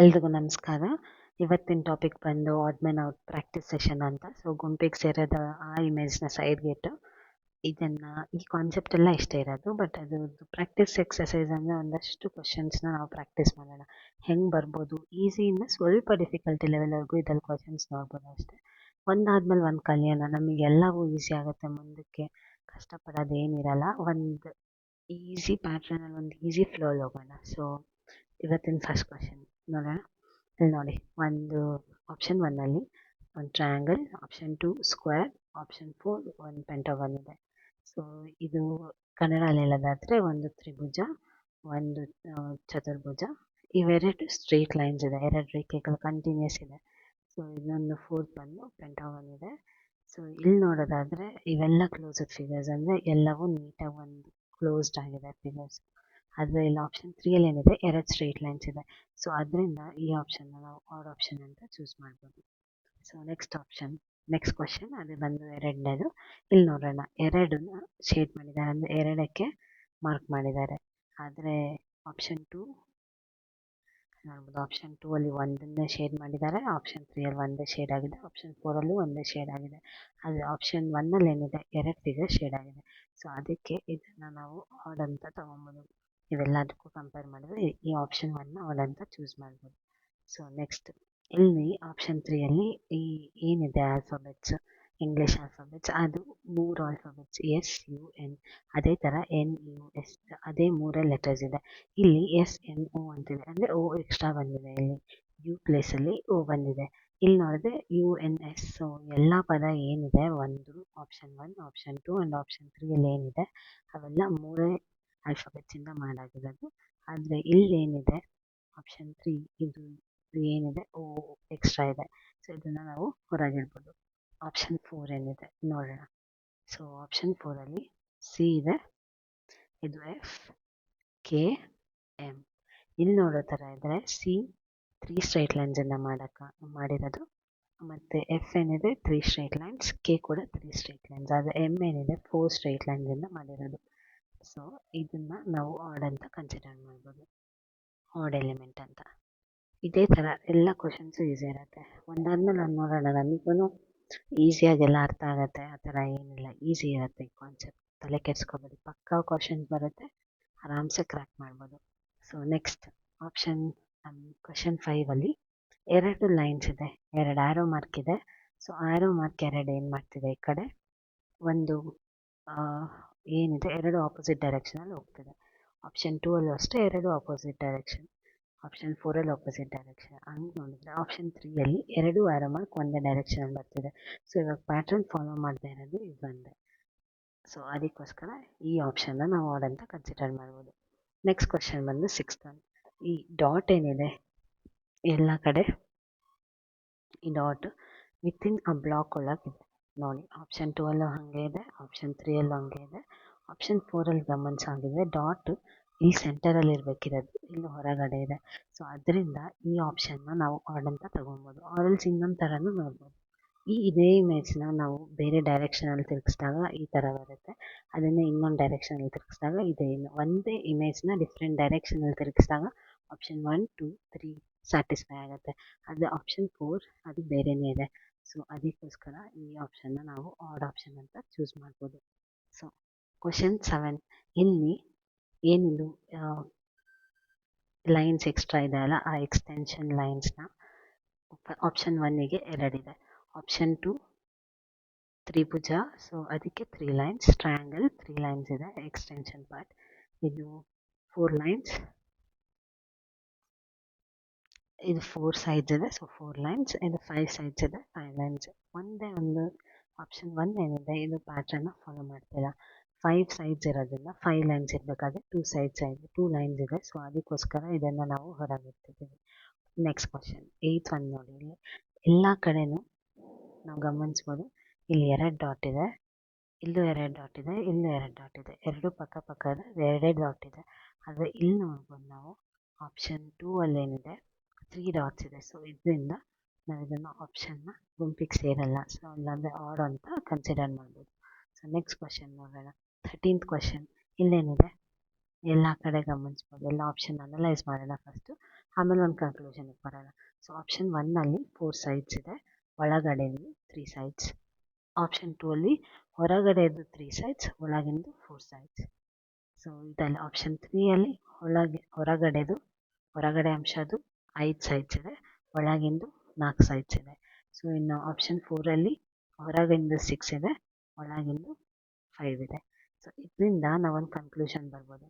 ಎಲ್ರಿಗೂ ನಮಸ್ಕಾರ. ಇವತ್ತಿನ ಟಾಪಿಕ್ ಬಂದು odd man out practice session ಅಂತ. ಸೊ ಗುಂಪಿಗೆ ಸೇರೋದ ಆ ಇಮೇಜ್ನ ಇಟ್ಟು ಇದನ್ನು ಈ ಕಾನ್ಸೆಪ್ಟ್ ಎಲ್ಲ ಇಷ್ಟೇ ಇರೋದು. ಬಟ್ ಅದು ಪ್ರಾಕ್ಟೀಸ್ ಎಕ್ಸಸೈಸ್ ಅಂದರೆ ಒಂದಷ್ಟು ಕ್ವಶನ್ಸ್ನ ನಾವು ಪ್ರಾಕ್ಟೀಸ್ ಮಾಡೋಣ. ಹೆಂಗೆ ಬರ್ಬೋದು? ಈಸಿಯಿಂದ ಸ್ವಲ್ಪ ಡಿಫಿಕಲ್ಟಿ ಲೆವೆಲ್ವರೆಗೂ ಇದ್ರಲ್ಲಿ ಕ್ವಶನ್ಸ್ ನೋಡ್ಬೋದು ಅಷ್ಟೇ. ಒಂದಾದ್ಮೇಲೆ ಒಂದು ಕಲಿಯೋಣ. ನಮಗೆಲ್ಲವೂ ಈಸಿ ಆಗುತ್ತೆ. ಮುಂದಕ್ಕೆ ಕಷ್ಟಪಡೋದು ಏನಿರಲ್ಲ. ಒಂದು ಈಸಿ ಪ್ಯಾಟ್ರನಲ್ಲಿ ಒಂದು ಈಸಿ ಫ್ಲೋಲ್ ಹೋಗೋಣ. ಸೊ ಇವತ್ತಿನ ಫಸ್ಟ್ ಕ್ವಶನ್ ನೋಡೋಣ. ಇಲ್ಲಿ ನೋಡಿ, ಒಂದು ಆಪ್ಷನ್ ಒನ್ನಲ್ಲಿ ಒಂದು triangle option two square option four ಒಂದು ಪೆಂಟಗನ್ ಇದೆ. ಸೊ ಇದು ಕನ್ನಡಲ್ಲಿ ಹೇಳೋದಾದರೆ ಒಂದು ತ್ರಿಭುಜ, ಒಂದು ಚತುರ್ಭುಜ. ಇವೆರಡು ಸ್ಟ್ರೇಟ್ ಲೈನ್ಸ್ ಇದೆ, ಎರಡು ರೇಖೆಗಳು ಕಂಟಿನ್ಯೂಸ್ ಇದೆ. ಸೊ ಇನ್ನೊಂದು ಫೋರ್ತ್ ಬಂದು ಪೆಂಟಗನ್ ಇದೆ. ಸೊ ಇಲ್ಲಿ ನೋಡೋದಾದರೆ ಇವೆಲ್ಲ ಕ್ಲೋಸ್ಡ್ ಫಿಗರ್ಸ್ ಅಂದರೆ ಎಲ್ಲವೂ ನೀಟಾಗಿ ಒಂದು ಕ್ಲೋಸ್ಡ್ ಆಗಿದೆ ಫಿಗರ್ಸ್ ಆದರೆ ಇಲ್ಲಿ. ಆಪ್ಷನ್ ತ್ರೀಯಲ್ಲಿ ಏನಿದೆ? ಎರಡು ಸ್ಟ್ರೇಟ್ ಲೈನ್ಸ್ ಇದೆ. ಸೊ ಅದರಿಂದ ಈ ಆಪ್ಷನ್ನ ನಾವು ಆಡ್ ಆಪ್ಷನ್ ಅಂತ ಚೂಸ್ ಮಾಡ್ಬೋದು. So next option next question ಅದು ಬಂದು ಎರಡನೇದು. ಇಲ್ಲಿ ನೋಡೋಣ. ಎರಡನ್ನ ಶೇಡ್ ಮಾಡಿದ್ದಾರೆ. ಅಂದರೆ ಎರಡಕ್ಕೆ ಮಾರ್ಕ್ ಮಾಡಿದ್ದಾರೆ. ಆದರೆ ಆಪ್ಷನ್ ಟು ನೋಡ್ಬೋದು. ಆಪ್ಷನ್ ಟೂ ಅಲ್ಲಿ ಒಂದನ್ನೇ ಶೇಡ್ ಮಾಡಿದ್ದಾರೆ. ಆಪ್ಷನ್ ತ್ರೀಯಲ್ಲಿ ಒಂದೇ ಶೇಡ್ ಆಗಿದೆ. ಆಪ್ಷನ್ ಫೋರಲ್ಲೂ ಒಂದೇ ಶೇಡ್ ಆಗಿದೆ. ಆದರೆ ಆಪ್ಷನ್ ಒನ್ನಲ್ಲಿ ಏನಿದೆ? ಎರಡು ಫಿಗರ್ ಶೇಡ್ ಆಗಿದೆ. ಸೊ ಅದಕ್ಕೆ ಇದನ್ನು ನಾವು ಆಡ್ ಅಂತ ತಗೊಬೋದು. ಇವೆಲ್ಲದಕ್ಕೂ ಕಂಪೇರ್ ಮಾಡಿದ್ರೆ ಈ- ಆಪ್ಷನ್ ಒನ್ನ ಅವಳು ಅಂತ ಚೂಸ್ ಮಾಡ್ಬೋದು. ಸೊ ನೆಕ್ಸ್ಟ್ ಇಲ್ಲಿ ಆಪ್ಷನ್ ತ್ರೀಯಲ್ಲಿ ಈ, ಏನಿದೆ ಆಲ್ಫಾಬೆಟ್ಸ್ ಇಂಗ್ಲಿಷ್ ಆಲ್ಫಾಬೆಟ್ಸ್ ಅದು ಮೂರು ಆಲ್ಫಾಬೆಟ್ಸ್ ಎಸ್ ಯು ಎನ್ ಅದೇ ಥರ ಎನ್ ಯು ಎಸ್ ಅದೇ ಮೂರೇ ಲೆಟರ್ಸ್ ಇದೆ. ಇಲ್ಲಿ ಎಸ್ ಎನ್ ಓ ಅಂತಿದೆ. ಅಂದರೆ ಓ ಎಕ್ಸ್ಟ್ರಾ ಬಂದಿದೆ ಇಲ್ಲಿ. ಯು ಪ್ಲೇಸಲ್ಲಿ ಓ ಬಂದಿದೆ. ಇಲ್ಲಿ ನೋಡಿದ್ರೆ ಯು ಎನ್ ಎಸ್ ಸೊ ಎಲ್ಲ ಪದ ಏನಿದೆ? ಒಂದು option one option two and option ತ್ರೀಯಲ್ಲಿ ಏನಿದೆ? ಅವೆಲ್ಲ ಮೂರೇ ಆಲ್ಫಾಬೆಟ್ಸಿಂದ ಮಾಡಾಗಿರೋದು ಆದರೆ ಇಲ್ಲಿ ಏನಿದೆ ಆಪ್ಷನ್ ತ್ರೀ ಇದು ಏನಿದೆ, ಓ ಎಕ್ಸ್ಟ್ರಾ ಇದೆ. ಸೊ ಇದನ್ನು ನಾವು ಹೊರಗಿಡ್ಬೋದು. ಆಪ್ಷನ್ ಫೋರ್ ಏನಿದೆ, ನೋಡೋಣ. ಸೊ ಆಪ್ಷನ್ ಫೋರಲ್ಲಿ ಸಿ ಇದೆ, ಇದು ಎಫ್ ಕೆ ಎಂ ಇಲ್ಲಿ ನೋಡೋ ಥರ ಇದ್ದರೆ ಸಿ ತ್ರೀ ಸ್ಟ್ರೈಟ್ ಲೈನ್ಸಿಂದ ಮಾಡೋಕ್ಕೆ ಮಾಡಿರೋದು. ಮತ್ತು ಎಫ್ ಏನಿದೆ ತ್ರೀ ಸ್ಟ್ರೈಟ್ ಲೈನ್ಸ್ ಕೆ ಕೂಡ ತ್ರೀ ಸ್ಟ್ರೈಟ್ ಲೈನ್ಸ್ ಆದರೆ ಎಂ ಏನಿದೆ ಫೋರ್ ಸ್ಟ್ರೈಟ್ ಲೈನ್ಸಿಂದ ಮಾಡಿರೋದು. ಸೊ, ಇದನ್ನು ನಾವು ಆಡ್ ಅಂತ ಕನ್ಸಿಡರ್ ಮಾಡ್ಬೋದು. ಆಡ್ ಎಲಿಮೆಂಟ್ ಅಂತ. ಇದೇ ಥರ ಎಲ್ಲ ಕ್ವಶನ್ಸು ಈಸಿ ಇರುತ್ತೆ. ಒಂದಾದ್ಮೇಲೆ ಒಂದು ನೋಡೋಣ. ನಮಗೂ ಈಸಿಯಾಗೆಲ್ಲ ಅರ್ಥ ಆಗುತ್ತೆ. ಆ ಥರ ಏನಿಲ್ಲ. ಈಸಿ ಇರುತ್ತೆ ಈ ಕಾನ್ಸೆಪ್ಟ್ ತಲೆ ಕೆಡ್ಸ್ಕೊಬೋದು ಪಕ್ಕಾ ಕ್ವಶನ್ಸ್ ಬರುತ್ತೆ. ಆರಾಮ್ಸೆ ಕ್ರ್ಯಾಕ್ ಮಾಡ್ಬೋದು. ಸೊ ನೆಕ್ಸ್ಟ್ ಆಪ್ಷನ್ ಕ್ವಶನ್ ಫೈವಲ್ಲಿ ಎರಡು ಲೈನ್ಸ್ ಇದೆ. ಎರಡು ಆರೋ ಮಾರ್ಕ್ ಇದೆ. ಸೊ ಆ್ಯರೋ ಮಾರ್ಕ್ ಎರಡು ಏನು ಮಾಡ್ತಿದೆ ಈ ಕಡೆ? ಒಂದು ಏನಿದೆ? ಎರಡು ಆಪೋಸಿಟ್ ಡೈರೆಕ್ಷನಲ್ಲಿ ಹೋಗ್ತಿದೆ. ಆಪ್ಷನ್ ಟೂ ಅಲ್ಲೂ ಅಷ್ಟೇ ಎರಡು ಆಪೋಸಿಟ್ ಡೈರೆಕ್ಷನ್ ಆಪ್ಷನ್ ಫೋರಲ್ಲಿ ಆಪೋಸಿಟ್ ಡೈರೆಕ್ಷನ್ ಹಂಗೆ ನೋಡಿದ್ರೆ ಆಪ್ಷನ್ ತ್ರೀಯಲ್ಲಿ ಎರಡು ಆ್ಯರೋ ಮಾರ್ಕ್ ಒಂದೇ ಡೈರೆಕ್ಷನಲ್ಲಿ ಬರ್ತಿದೆ. ಸೊ ಇವಾಗ ಪ್ಯಾಟ್ರನ್ ಫಾಲೋ ಮಾಡದೇ ಇರೋದು ಇದು ಸೊ ಅದಕ್ಕೋಸ್ಕರ ಈ ಆಪ್ಷನ್ನ ನಾವು ಆಡ್ ಅಂತ ಕನ್ಸಿಡರ್ ಮಾಡ್ಬೋದು. ನೆಕ್ಸ್ಟ್ ಕ್ವಶನ್ ಬಂದು ಸಿಕ್ಸ್ತ್ ಒನ್ ಈ ಡಾಟ್ ಏನಿದೆ? ಎಲ್ಲ ಕಡೆ ಈ ಡಾಟ್ ವಿತಿನ್ ಅ ಬ್ಲಾಕ್ ಒಳಗಿದೆ ನೋಡಿ ಆಪ್ಷನ್ ಟೂ ಅಲ್ಲೂ ಹಾಗೆ ಇದೆ ಆಪ್ಷನ್ ತ್ರೀಯಲ್ಲೂ ಹಾಗೆ ಇದೆ. ಆಪ್ಷನ್ ಫೋರಲ್ಲಿ ಗಮನಿಸಾಗಿದೆ ಡಾಟ್ ಈ ಸೆಂಟರಲ್ಲಿ ಇರಬೇಕಿರೋದು, ಇಲ್ಲಿ ಹೊರಗಡೆ ಇದೆ. ಸೊ ಅದರಿಂದ ಈ ಆಪ್ಷನ್ನ ನಾವು ಆಡ್ ಅಂತ ತಗೊಬೋದು. ಆರಲ್ಸ್ ಇನ್ನೊಂದು ಥರನೂ ನೋಡ್ಬೋದು. ಈ ಇದೇ ಇಮೇಜ್ನ ನಾವು ಬೇರೆ ಡೈರೆಕ್ಷನಲ್ಲಿ ತಿರುಗಿಸಿದಾಗ ಈ ಥರ ಬರುತ್ತೆ. ಅದನ್ನೇ ಇನ್ನೊಂದು ಡೈರೆಕ್ಷನಲ್ಲಿ ತಿರುಗಿಸಿದಾಗ ಇದೇ ಒಂದೇ ಇಮೇಜ್ನ ಡಿಫ್ರೆಂಟ್ ಡೈರೆಕ್ಷನಲ್ಲಿ ತಿರುಗಿಸಿದಾಗ option one two three satisfy ಆಗುತ್ತೆ. ಅದು ಆಪ್ಷನ್ ಫೋರ್ ಅದು ಬೇರೆನೇ ಇದೆ. ಸೊ ಅದಕ್ಕೋಸ್ಕರ ಈ ಆಪ್ಷನ್ನ ನಾವು ಆಡ್ ಆಪ್ಷನ್ ಅಂತ ಚೂಸ್ ಮಾಡ್ಬೋದು. ಸೊ ಕ್ವಶನ್ ಸೆವೆನ್ ಇಲ್ಲಿ ಏನಿದು ಲೈನ್ಸ್ ಎಕ್ಸ್ಟ್ರಾ ಇದೆ ಅಲ್ಲ? ಆ ಎಕ್ಸ್ಟೆನ್ಷನ್ ಲೈನ್ಸ್ನ ಆಪ್ಷನ್ ಒನ್ನಿಗೆ ಎರಡಿದೆ ಆಪ್ಷನ್ ಟು ತ್ರಿಭುಜ. ಸೊ ಅದಕ್ಕೆ three lines triangle three lines ಇದೆ ಎಕ್ಸ್ಟೆನ್ಷನ್ ಪಾರ್ಟ್ ಇದು ಫೋರ್ ಲೈನ್ಸ್ ಇದು ಫೋರ್ ಸೈಡ್ಸ್ ಇದೆ. ಸೊ ಫೋರ್ ಲೈನ್ಸ್ ಇದು ಫೈವ್ ಸೈಡ್ಸ್ ಇದೆ. ಫೈವ್ ಲೈನ್ಸ್ ಒಂದೇ ಒಂದು ಆಪ್ಷನ್ ಒನ್ ಏನಿದೆ ಇದು ಪ್ಯಾಟ್ರನ್ನ ಫಾಲೋ ಮಾಡ್ತಿಲ್ಲ ಫೈವ್ ಸೈಡ್ಸ್ ಇರೋದ್ರಿಂದ ಫೈವ್ ಲೈನ್ಸ್ ಇರಬೇಕಾದ್ರೆ ಟೂ ಸೈಡ್ಸ್ ಇದೆ ಟೂ ಲೈನ್ಸ್ ಇದೆ. ಸೊ ಅದಕ್ಕೋಸ್ಕರ ಇದನ್ನು ನಾವು ಹೊರಗಿಡ್ತಿದ್ದೀವಿ ನೆಕ್ಸ್ಟ್ ಕ್ವಶನ್ ಏಯ್ತ್ ಒನ್ ನೋಡಿ ಇಲ್ಲಿ. ಎಲ್ಲ ಕಡೆನೂ ನಾವು ಗಮನಿಸ್ಬೋದು. ಇಲ್ಲಿ ಎರಡು ಡಾಟ್ ಇದೆ. ಇಲ್ಲೂ ಎರಡು ಡಾಟ್ ಇದೆ. ಇಲ್ಲೂ ಎರಡು ಡಾಟ್ ಇದೆ. ಎರಡು ಪಕ್ಕ ಪಕ್ಕ ಇದೆ ಎರಡೇ ಡಾಟ್ ಇದೆ. ಆದರೆ ಇಲ್ಲಿ ನೋಡ್ಬೋದು ನಾವು ಆಪ್ಷನ್ ಟೂ ಅಲ್ಲಿ ಏನಿದೆ ತ್ರೀ ಡಾಟ್ಸ್ ಇದೆ. ಸೊ ಇದರಿಂದ ನಾವು ಇದನ್ನು ಆಪ್ಷನ್ನ ಗುಂಪಿಗೆ ಸೇರಲ್ಲ. ಸೊ ಇಲ್ಲಾಂದರೆ ಆಡ್ ಅಂತ ಕನ್ಸಿಡರ್ ಮಾಡ್ಬೋದು. ಸೊ ನೆಕ್ಸ್ಟ್ ಕ್ವಶನ್ ನೋಡೋಣ. ಥರ್ಟೀನ್ತ್ ಕ್ವಶನ್ ಇಲ್ಲೇನಿದೆ? ಎಲ್ಲ ಕಡೆ ಗಮನಿಸ್ಬೋದು. ಎಲ್ಲ ಆಪ್ಷನ್ ಅನಲೈಸ್ ಮಾಡೋಣ ಫಸ್ಟು ಆಮೇಲೆ ಒಂದು ಕನ್ಕ್ಲೂಷನ್ಗೆ ಬರೋಣ. ಸೊ ಆಪ್ಷನ್ ಒನ್ನಲ್ಲಿ ಫೋರ್ ಸೈಡ್ಸ್ ಇದೆ. ಒಳಗಡೆ ತ್ರೀ ಸೈಡ್ಸ್ ಆಪ್ಷನ್ ಟೂ ಅಲ್ಲಿ ಹೊರಗಡೆದು ತ್ರೀ ಸೈಡ್ಸ್ ಒಳಗಿಂದು ಫೋರ್ ಸೈಡ್ಸ್ ಸೊ ಇದರಲ್ಲಿ ಆಪ್ಷನ್ ತ್ರೀಯಲ್ಲಿ ಒಳಗೆ, ಹೊರಗಡೆದು, ಹೊರಗಡೆ ಅಂಶದ್ದು ಐದು ಸೈಡ್ಸ್ ಇದೆ. ಒಳಗಿಂದು ನಾಲ್ಕು ಸೈಡ್ಸ್ ಇದೆ. ಸೊ ಇನ್ನು ಆಪ್ಷನ್ ಫೋರಲ್ಲಿ ಹೊರಗಿಂದು ಸಿಕ್ಸ್ ಇದೆ, ಒಳಗಿಂದು ಫೈವ್ ಇದೆ. ಸೊ ಇದರಿಂದ ನಾವೊಂದು ಕನ್ಕ್ಲೂಷನ್ ಬರ್ಬೋದು.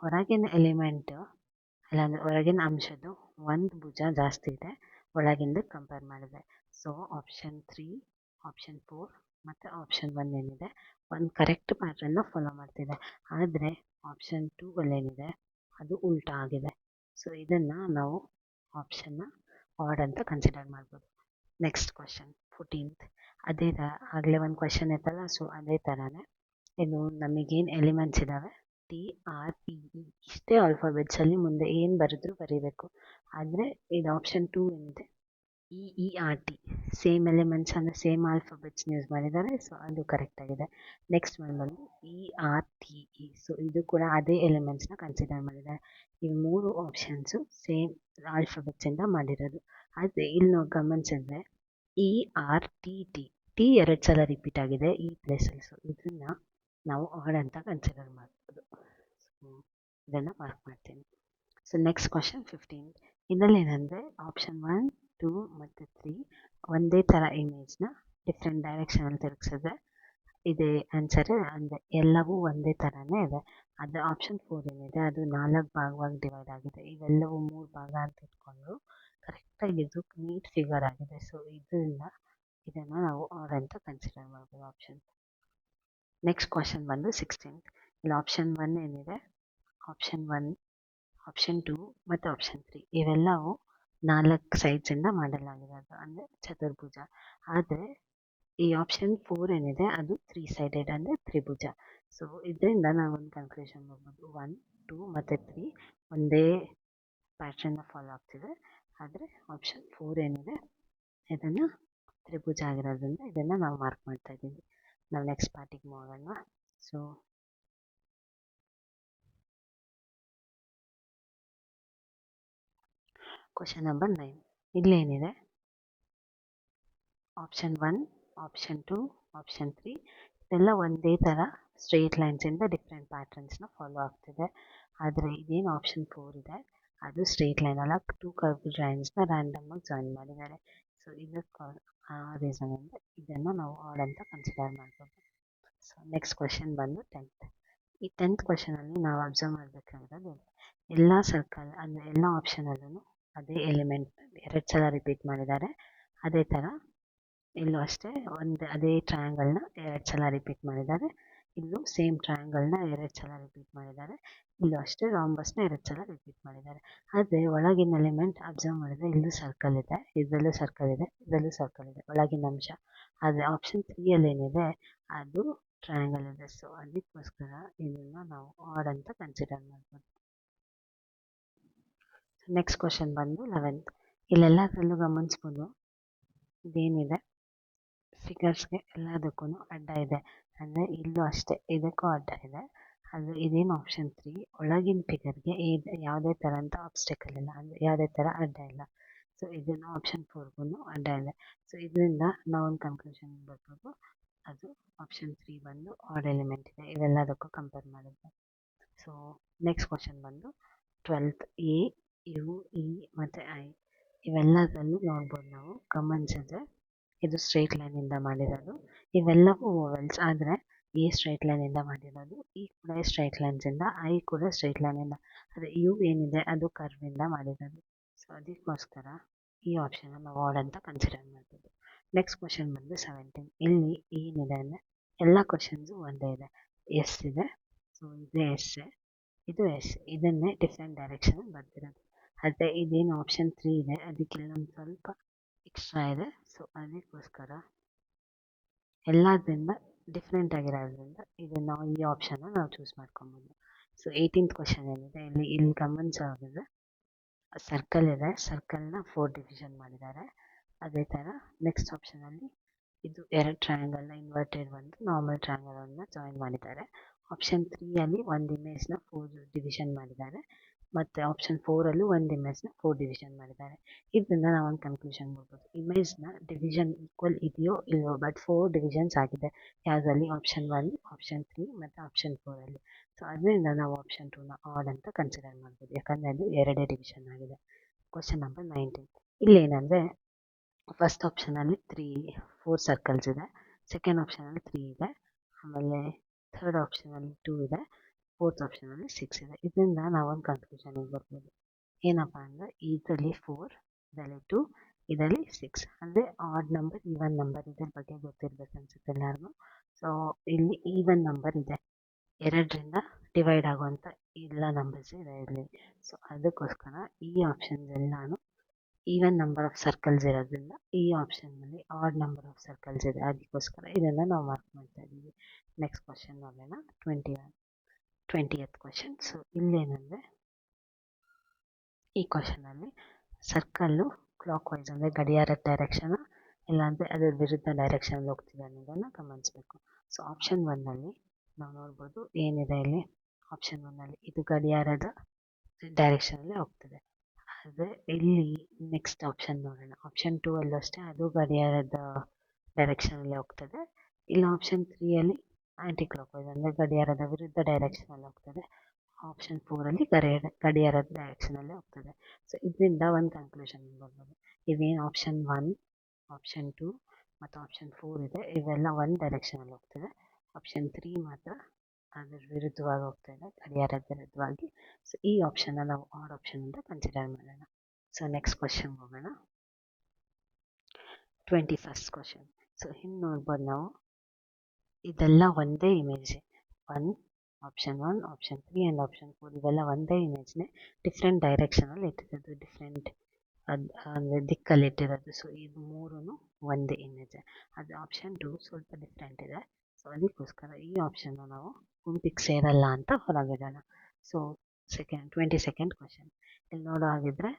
ಹೊರಗಿನ ಎಲಿಮೆಂಟ್ ಇಲ್ಲಾಂದರೆ ಹೊರಗಿನ ಅಂಶದ್ದು ಒಂದು ಭುಜ ಜಾಸ್ತಿ ಇದೆ, ಒಳಗಿಂದ ಕಂಪೇರ್ ಮಾಡಿದೆ. So option three option four ಮತ್ತು ಆಪ್ಷನ್ ಒನ್ ಏನಿದೆ? ಒಂದು ಕರೆಕ್ಟ್ ಪ್ಯಾಟ್ರನ್ನ ಫಾಲೋ ಮಾಡ್ತಿದೆ. ಆದರೆ ಆಪ್ಷನ್ ಟೂ ಏನಿದೆ ಅದು ಉಲ್ಟಾ ಆಗಿದೆ. ಸೊ ಇದನ್ನು ನಾವು ಆಪ್ಷನ್ನ ಆಡ್ ಅಂತ ಕನ್ಸಿಡರ್ ಮಾಡ್ಬೋದು. ನೆಕ್ಸ್ಟ್ ಕ್ವಶನ್ ಫೋರ್ಟೀನ್ತ್ ಅದೇ ಥರ ಆಗಲೇ ಒಂದು ಕ್ವಶನ್ ಇತ್ತಲ್ಲ ಸೊ ಅದೇ ಥರನೇ ಇದು ನಮಗೇನು ಎಲಿಮೆಂಟ್ಸ್ ಇದ್ದಾವೆ ಟಿ ಆರ್ ಪಿ ಇ ಇಷ್ಟೇ ಆಲ್ಫಾಬೆಟ್ಸಲ್ಲಿ ಮುಂದೆ ಏನು ಬರೆದ್ರು ಬರೀಬೇಕು. ಆದರೆ ಇದು ಆಪ್ಷನ್ ಟೂ ಏನಿದೆ? E E R T same elements ಅಂದರೆ ಸೇಮ್ ಆಲ್ಫಾಬೆಟ್ಸ್ ಯೂಸ್ ಮಾಡಿದ್ದಾರೆ. ಸೊ ಅದು ಕರೆಕ್ಟ್ ಆಗಿದೆ. ನೆಕ್ಸ್ಟ್ ಒನ್ ಬಂದು E R T E so ಇದು ಕೂಡ ಅದೇ ಎಲಿಮೆಂಟ್ಸ್ನ ಕನ್ಸಿಡರ್ ಮಾಡಿದ್ದಾರೆ. ಈ ಮೂರು ಆಪ್ಷನ್ಸು ಸೇಮ್ ಆಲ್ಫಾಬೆಟ್ಸಿಂದ ಮಾಡಿರೋದು. ಆದರೆ ಇಲ್ಲಿ ನಾವು ಗಮನಿಸಿದ್ರೆ E R T T T ಎರಡು ಸಲ ರಿಪೀಟ್ ಆಗಿದೆ. ಈ ಪ್ಲೇಸಲ್ಲಿ ಸೊ ಇದನ್ನು ನಾವು ಆಡ್ ಅಂತ ಕನ್ಸಿಡರ್ ಮಾಡ್ಬೋದು. ಸೊ ಇದನ್ನು ಮಾರ್ಕ್ ಮಾಡ್ತೀನಿ. ಸೊ ನೆಕ್ಸ್ಟ್ ಕ್ವಶನ್ ಫಿಫ್ಟೀನ್ ಇದರಲ್ಲಿ ಏನಂದರೆ ಆಪ್ಷನ್ ಒನ್ ಟೂ ಮತ್ತು ತ್ರೀ ಒಂದೇ ಥರ ಇಮೇಜ್ನ ಡಿಫ್ರೆಂಟ್ ಡೈರೆಕ್ಷನಲ್ಲಿ ತಿರುಗಿಸಿದ್ರೆ ಇದೆ ಆನ್ಸರ್ ಅಂದರೆ ಎಲ್ಲವೂ ಒಂದೇ ಥರನೇ ಇದೆ. ಅದು ಆಪ್ಷನ್ ಫೋರ್ ಏನಿದೆ, ಅದು ನಾಲ್ಕು ಭಾಗವಾಗಿ ಡಿವೈಡ್ ಆಗಿದೆ. ಇವೆಲ್ಲವೂ ಮೂರು ಭಾಗ ಅಂತ ಇಟ್ಕೊಂಡು ಕರೆಕ್ಟಾಗಿ ಇದು ನೀಟ್ ಫಿಗರ್ ಆಗಿದೆ. ಸೊ ಇದರಿಂದ ಇದನ್ನು ನಾವು ಆರ್ ಅಂತ ಕನ್ಸಿಡರ್ ಮಾಡ್ಬೋದು ಆಪ್ಷನ್ ನೆಕ್ಸ್ಟ್ ಕ್ವಶನ್ ಬಂದು ಸಿಕ್ಸ್ಟೀನ್ತ್ ಇಲ್ಲಿ ಆಪ್ಷನ್ ಒನ್ ಏನಿದೆ? ಆಪ್ಷನ್ ಒನ್ ಆಪ್ಷನ್ ಟೂ ಮತ್ತು ಆಪ್ಷನ್ ತ್ರೀ ಇವೆಲ್ಲವೂ ನಾಲ್ಕು ಸೈಡ್ಸಿಂದ ಮಾಡಲಾಗಿರೋದು ಅಂದರೆ ಚತುರ್ಭುಜ. ಆದರೆ ಈ ಆಪ್ಷನ್ ಫೋರ್ ಏನಿದೆ, ಅದು ತ್ರೀ ಸೈಡೆಡ್ ಅಂದರೆ ತ್ರಿಭುಜ. ಸೊ ಇದರಿಂದ ನಾವು ಒಂದು ಕನ್ಕ್ಲೂಷನ್ ಹೋಗ್ಬೋದು ಒನ್ ಟೂ ಮತ್ತು ತ್ರೀ ಒಂದೇ ಪ್ಯಾಟ್ರನ್ನ ಫಾಲೋ ಆಗ್ತಿದೆ. ಆದರೆ ಆಪ್ಷನ್ ಫೋರ್ ಏನಿದೆ, ಇದನ್ನು ತ್ರಿಭುಜ ಆಗಿರೋದ್ರಿಂದ ಇದನ್ನು ನಾವು ಮಾರ್ಕ್ ಮಾಡ್ತಾ ಇದ್ದೀವಿ. ನಾವು ನೆಕ್ಸ್ಟ್ ಪಾರ್ಟಿಗೆ ಮಾಡೋಣ so question number nine ಇಲ್ಲೇನಿದೆ option one option two option three ಇದೆಲ್ಲ ಒಂದೇ ಥರ ಸ್ಟ್ರೇಟ್ ಲೈನ್ಸಿಂದ ಡಿಫ್ರೆಂಟ್ ಪ್ಯಾಟ್ರನ್ಸ್ನ ಫಾಲೋ ಆಗ್ತಿದೆ. ಆದರೆ ಇದೇನು ಆಪ್ಷನ್ ಫೋರ್ ಇದೆ? ಅದು ಸ್ಟ್ರೇಟ್ ಲೈನ್ ಅಲ್ಲ ಟೂ ಕರ್ವ್ ಲೈನ್ಸ್ನ ರ್ಯಾಂಡಮಾಗಿ ಜಾಯಿನ್ ಮಾಡಿದ್ದಾರೆ. ಸೊ ಇದಕ್ಕೆ, ಆ ಅಂದರೆ ಇದನ್ನು ನಾವು ಆಡ್ ಅಂತ ಕನ್ಸಿಡರ್ ಮಾಡ್ಬೋದು. ಸೊ ನೆಕ್ಸ್ಟ್ ಕ್ವಶನ್ ಬಂದು ಟೆಂತ್ ಈ ಟೆಂತ್ ಕ್ವಶನಲ್ಲಿ ನಾವು ಅಬ್ಸರ್ವ್ ಮಾಡಬೇಕಾಗಿರೋದು, ಎಲ್ಲ ಸರ್ಕಲ್ ಅಂದರೆ ಎಲ್ಲ ಆಪ್ಷನಲ್ಲೂ ಅದೇ ಎಲಿಮೆಂಟ್ ಎರಡು ಸಲ ರಿಪೀಟ್ ಮಾಡಿದ್ದಾರೆ. ಅದೇ ಥರ ಇಲ್ಲೂ ಅಷ್ಟೇ ಒಂದು ಅದೇ ಟ್ರಯಾಂಗಲ್ನ ಎರಡು ಸಲ ರಿಪೀಟ್ ಮಾಡಿದ್ದಾರೆ. ಇಲ್ಲೂ ಸೇಮ್ ಟ್ರಯಾಂಗಲ್ನ ಎರಡು ಸಲ ರಿಪೀಟ್ ಮಾಡಿದ್ದಾರೆ. ಇಲ್ಲೂ ಅಷ್ಟೇ ರಾಂಬಸ್ನ ಎರಡು ಸಲ ರಿಪೀಟ್ ಮಾಡಿದ್ದಾರೆ. ಆದರೆ ಒಳಗಿನ ಎಲಿಮೆಂಟ್ ಅಬ್ಸರ್ವ್ ಮಾಡಿದರೆ ಇಲ್ಲೂ ಸರ್ಕಲ್ ಇದೆ, ಇದರಲ್ಲೂ ಸರ್ಕಲ್ ಇದೆ, ಇದರಲ್ಲೂ ಸರ್ಕಲ್ ಇದೆ ಒಳಗಿನ ಅಂಶ. ಆದರೆ ಆಪ್ಷನ್ ತ್ರೀಯಲ್ಲಿ ಏನಿದೆ, ಅದು ಟ್ರಯಾಂಗಲ್ ಇದೆ. ಸೊ ಅದಕ್ಕೋಸ್ಕರ ಇದನ್ನು ನಾವು ಆಡ್ ಅಂತ ಕನ್ಸಿಡರ್ ಮಾಡ್ಬೋದು. ನೆಕ್ಸ್ಟ್ ಕ್ವಶನ್ ಬಂದು ಲೆವೆಂತ್ ಇಲ್ಲೆಲ್ಲದರಲ್ಲೂ ಗಮನಿಸ್ಬೋದು. ಇದೇನಿದೆ? ಫಿಗರ್ಸ್ಗೆ ಎಲ್ಲದಕ್ಕೂ ಅಡ್ಡ ಇದೆ. ಅಂದರೆ ಇಲ್ಲೂ ಅಷ್ಟೇ, ಇದಕ್ಕೂ ಅಡ್ಡ ಇದೆ. ಅದು ಇದೇನು ಆಪ್ಷನ್ ತ್ರೀ ಒಳಗಿನ ಫಿಗರ್ಗೆ ಯಾವುದೇ ಥರ ಅಂತ ಆಬ್ಸ್ಟೆಕಲ್ ಇಲ್ಲ. ಅಂದರೆ ಯಾವುದೇ ಥರ ಅಡ್ಡ ಇಲ್ಲ. ಸೊ ಇದನ್ನು ಆಪ್ಷನ್ ಫೋರ್ಗೂ ಅಡ್ಡ ಇದೆ. ಸೊ ಇದರಿಂದ ನಾವೊಂದು ಕನ್ಕ್ಲೂಷನ್ ಬರ್ಬೋದು. ಅದು ಆಪ್ಷನ್ ತ್ರೀ ಬಂದು ಆಡ್ ಎಲಿಮೆಂಟ್ ಇದೆ. ಇವೆಲ್ಲದಕ್ಕೂ ಕಂಪೇರ್ ಮಾಡಿದ್ರೆ. ಸೊ ನೆಕ್ಸ್ಟ್ ಕ್ವಶನ್ ಬಂದು ಟ್ವೆಲ್ತ್ ಎ ಯು ಇ ಮತ್ತು ಐ ಇವೆಲ್ಲದನ್ನು ನೋಡ್ಬೋದು ನಾವು. ಗಮನಿಸಿದ್ರೆ ಇದು ಸ್ಟ್ರೈಟ್ ಲೈನಿಂದ ಮಾಡಿರೋದು. ಇವೆಲ್ಲವೂ ಓವೆಲ್ಸ್ ಆದರೆ ಎ ಸ್ಟ್ರೈಟ್ ಲೈನಿಂದ ಮಾಡಿರೋದು. ಈ ಕೂಡ ಸ್ಟ್ರೈಟ್ ಲೈನ್ಸಿಂದ ಐ ಕೂಡ ಸ್ಟ್ರೈಟ್ ಲೈನಿಂದ ಅದೇ ಯು ಏನಿದೆ ಅದು ಕರ್ವಿಂದ ಮಾಡಿರೋದು. ಸೊ ಅದಕ್ಕೋಸ್ಕರ ಈ ಆಪ್ಷನ್ ನಾವು ವರ್ಡ್ ಅಂತ ಕನ್ಸಿಡರ್ ಮಾಡ್ಬೋದು. ನೆಕ್ಸ್ಟ್ ಕ್ವಶನ್ ಬಂದು ಸೆವೆಂಟೀನ್ ಇಲ್ಲಿ ಏನಿದೆ ಅಂದರೆ, ಎಲ್ಲ ಕ್ವಶನ್ಸು ಒಂದೇ ಇದೆ. ಎಸ್ ಇದೆ. ಸೊ ಇದು ಎಸ್ ಇದು ಎಸ್, ಇದನ್ನೇ ಡಿಫ್ರೆಂಟ್ ಡೈರೆಕ್ಷನ್ ಬರ್ತಿರೋದು. ಆದರೆ ಇದೇನು ಆಪ್ಷನ್ ತ್ರೀ ಇದೆ ಅದಕ್ಕೆ ಇಲ್ಲೊಂದು ಸ್ವಲ್ಪ ಎಕ್ಸ್ಟ್ರಾ ಇದೆ. ಸೊ ಅದಕ್ಕೋಸ್ಕರ ಎಲ್ಲದರಿಂದ ಡಿಫ್ರೆಂಟ್ ಆಗಿರೋದ್ರಿಂದ ಇದನ್ನು ನಾವು ಈ ಆಪ್ಷನ್ನ ನಾವು ಚೂಸ್ ಮಾಡ್ಕೊಬೋದು. ಸೊ ಏಯ್ಟೀನ್ತ್ ಕ್ವಶನ್ ಏನಿದೆ, ಇಲ್ಲಿ ಇಲ್ಲಿ ಆಗಿದೆ ಸರ್ಕಲ್ ಇದೆ ಸರ್ಕಲ್ನ ಫೋರ್ ಡಿವಿಷನ್ ಮಾಡಿದ್ದಾರೆ. ಅದೇ ಥರ ನೆಕ್ಸ್ಟ್ ಆಪ್ಷನಲ್ಲಿ ಇದು ಎರಡು ಟ್ರಯಾಂಗಲ್ನ ಇನ್ವರ್ಟೆಡ್ ಒಂದು ನಾರ್ಮಲ್ ಟ್ರಯಾಂಗಲನ್ನು ಜಾಯಿನ್ ಮಾಡಿದ್ದಾರೆ. ಆಪ್ಷನ್ ತ್ರೀಯಲ್ಲಿ ಒಂದು ಇಮೇಜ್ನ ಫೋರ್ ಡಿವಿಷನ್ ಮಾಡಿದ್ದಾರೆ. ಮತ್ತು ಆಪ್ಷನ್ ಫೋರಲ್ಲೂ ಒಂದು ಇಮೇಜ್ನ ಫೋರ್ ಡಿವಿಷನ್ ಮಾಡಿದ್ದಾರೆ. ಇದರಿಂದ ನಾವು ಒಂದು ಕನ್ಕ್ಲೂಷನ್ ಬರ್ಬೋದು ನ ಡಿವಿಷನ್ ಈಕ್ವಲ್ ಇದೆಯೋ ಇಲ್ಲವೋ ಬಟ್ ಫೋರ್ ಡಿವಿಷನ್ಸ್ ಆಗಿದೆ. ಯಾವುದರಲ್ಲಿ? ಆಪ್ಷನ್ ಒನ್ ಆಪ್ಷನ್ ತ್ರೀ ಮತ್ತು ಆಪ್ಷನ್ ಫೋರಲ್ಲಿ ಸೊ ಅದರಿಂದ ನಾವು ಆಪ್ಷನ್ ಟೂನ ಆಡ್ ಅಂತ ಕನ್ಸಿಡರ್ ಮಾಡ್ಬೋದು. ಯಾಕಂದರೆ ಅದು ಎರಡೇ ಡಿವಿಷನ್ ಆಗಿದೆ. ಕ್ವಶನ್ ನಂಬರ್ ನೈನ್ಟೀನ್ ಏನಂದ್ರೆ ಫಸ್ಟ್ ಆಪ್ಷನಲ್ಲಿ ತ್ರೀ ಫೋರ್ ಸರ್ಕಲ್ಸ್ ಇದೆ. ಸೆಕೆಂಡ್ ಆಪ್ಷನಲ್ಲಿ ತ್ರೀ ಇದೆ. ಆಮೇಲೆ ಥರ್ಡ್ ಆಪ್ಷನಲ್ಲಿ ಟೂ ಇದೆ ಫೋರ್ತ್ ಆಪ್ಷನಲ್ಲಿ ಸಿಕ್ಸ್ ಇದೆ. ಇದರಿಂದ ನಾವೊಂದು ಕನ್ಕ್ಲೂಷನಿಗೆ ಬರ್ಬೋದು. ಏನಪ್ಪ ಅಂದರೆ ಇದರಲ್ಲಿ ಫೋರ್ ಇದರಲ್ಲಿ ಟೂ ಇದರಲ್ಲಿ ಸಿಕ್ಸ್ ಅಂದರೆ ಆಡ್ ನಂಬರ್ ಈವನ್ ನಂಬರ್ ಇದ್ರ ಬಗ್ಗೆ ಗೊತ್ತಿರಬೇಕು ಅನಿಸುತ್ತೆ ಎಲ್ಲರಿಗೂ. ಸೊ ಇಲ್ಲಿ ಈವನ್ ನಂಬರ್ ಇದೆ. ಎರಡರಿಂದ ಡಿವೈಡ್ ಆಗುವಂಥ ಎಲ್ಲ ನಂಬರ್ಸ್ ಇದೆ ಇಲ್ಲಿ. ಸೊ ಅದಕ್ಕೋಸ್ಕರ ಈ ಆಪ್ಷನ್ಸ್ ಎಲ್ಲಾನು ಈವನ್ ನಂಬರ್ ಆಫ್ ಸರ್ಕಲ್ಸ್ ಇರೋದ್ರಿಂದ ಈ ಆಪ್ಷನ್ನಲ್ಲಿ ಆಡ್ ನಂಬರ್ ಆಫ್ ಸರ್ಕಲ್ಸ್ ಇದೆ. ಅದಕ್ಕೋಸ್ಕರ ಇದೆಲ್ಲ ನಾವು ಮಾರ್ಕ್ ಮಾಡ್ತಾ ಇದ್ದೀವಿ. ನೆಕ್ಸ್ಟ್ ಕ್ವಶನ್ ನೋಡೋಣ. ಟ್ವೆಂಟಿ ಟ್ವೆಂಟಿಯತ್ ಕ್ವಶನ್ ಸೊ ಇಲ್ಲೇನಂದರೆ ಈ ಕ್ವಶನಲ್ಲಿ ಸರ್ಕಲ್ಲು ಕ್ಲಾಕ್ ವೈಸ್ ಅಂದರೆ ಗಡಿಯಾರದ ಡೈರೆಕ್ಷನ್ ಇಲ್ಲಾಂದರೆ ಅದರ ವಿರುದ್ಧ ಡೈರೆಕ್ಷನಲ್ಲಿ ಹೋಗ್ತಿದೆ ಅನ್ನೋದನ್ನು ಗಮನಿಸಬೇಕು. ಸೊ ಆಪ್ಷನ್ ಒನ್ನಲ್ಲಿ ನಾವು ನೋಡ್ಬೋದು ಏನಿದೆ ಇಲ್ಲಿ? ಆಪ್ಷನ್ ಒನ್ನಲ್ಲಿ ಇದು ಗಡಿಯಾರದ ಡೈರೆಕ್ಷನಲ್ಲಿ ಹೋಗ್ತದೆ. ಆದರೆ ಇಲ್ಲಿ ನೆಕ್ಸ್ಟ್ ಆಪ್ಷನ್ ನೋಡೋಣ. ಆಪ್ಷನ್ ಟೂ ಅಲ್ಲೂ ಅಷ್ಟೇ, ಅದು ಗಡಿಯಾರದ ಡೈರೆಕ್ಷನಲ್ಲಿ ಹೋಗ್ತದೆ. ಇಲ್ಲ ಆಪ್ಷನ್ ತ್ರೀಯಲ್ಲಿ ಆ್ಯಂಟಿ ಕ್ಲಾಕ್ ವೈಸ್ ಅಂದರೆ ಗಡಿಯಾರದ ವಿರುದ್ಧ ಡೈರೆಕ್ಷನಲ್ಲಿ ಹೋಗ್ತದೆ. ಆಪ್ಷನ್ ಫೋರಲ್ಲಿ ಗಡಿಯಾರ ಗಡಿಯಾರದ ಡೈರೆಕ್ಷನಲ್ಲಿ ಹೋಗ್ತದೆ. ಸೊ ಇದರಿಂದ ಒಂದು ಕನ್ಕ್ಲೂಷನ್ ಬರ್ಬೋದು ಇವೇನು ಆಪ್ಷನ್ ಒನ್ ಆಪ್ಷನ್ ಟೂ ಮತ್ತು ಆಪ್ಷನ್ ಫೋರ್ ಇದೆ, ಇವೆಲ್ಲ ಒನ್ ಡೈರೆಕ್ಷನಲ್ಲಿ ಹೋಗ್ತದೆ. ಆಪ್ಷನ್ ತ್ರೀ ಮಾತ್ರ ಅದ್ರ ವಿರುದ್ಧವಾಗಿ ಹೋಗ್ತಾ ಇದೆ ವಿರುದ್ಧವಾಗಿ. ಸೊ ಈ ಆಪ್ಷನ್ನ ನಾವು ಆಡ್ ಆಪ್ಷನ್ ಅಂತ ಕನ್ಸಿಡರ್ ಮಾಡೋಣ. ಸೊ ನೆಕ್ಸ್ಟ್ ಕ್ವಶನ್ ಹೋಗೋಣ. ಟ್ವೆಂಟಿ ಫಸ್ಟ್ ಕ್ವಶನ್ ಸೊ ಹಿಂದೆ ನೋಡ್ಬೋದು ನಾವು. ಇದೆಲ್ಲ ಒಂದೇ image one option one option three and option four ಇವೆಲ್ಲ ಒಂದೇ ಇಮೇಜ್ನೇ ಡಿಫ್ರೆಂಟ್ ಡೈರೆಕ್ಷನಲ್ಲಿ ಇಟ್ಟಿರೋದು ಡಿಫ್ರೆಂಟ್ ಅದು, ಅಂದರೆ ದಿಕ್ಕಲ್ಲಿ ಇಟ್ಟಿರೋದು. ಸೊ ಇದು ಮೂರೂ ಒಂದೇ ಇಮೇಜ್ ಅದು ಆಪ್ಷನ್ ಟು ಸ್ವಲ್ಪ ಡಿಫ್ರೆಂಟ್ ಇದೆ. ಸೊ ಅದಕ್ಕೋಸ್ಕರ ಈ ಆಪ್ಷನ್ನು ನಾವು ಗುಂಪಿಗೆ ಸೇರಲ್ಲ ಅಂತ ಹೊರಗಿಡೋಣ so second twenty second question ಇಲ್ಲಿ ನೋಡೋ ಹಾಗಿದ್ರೆ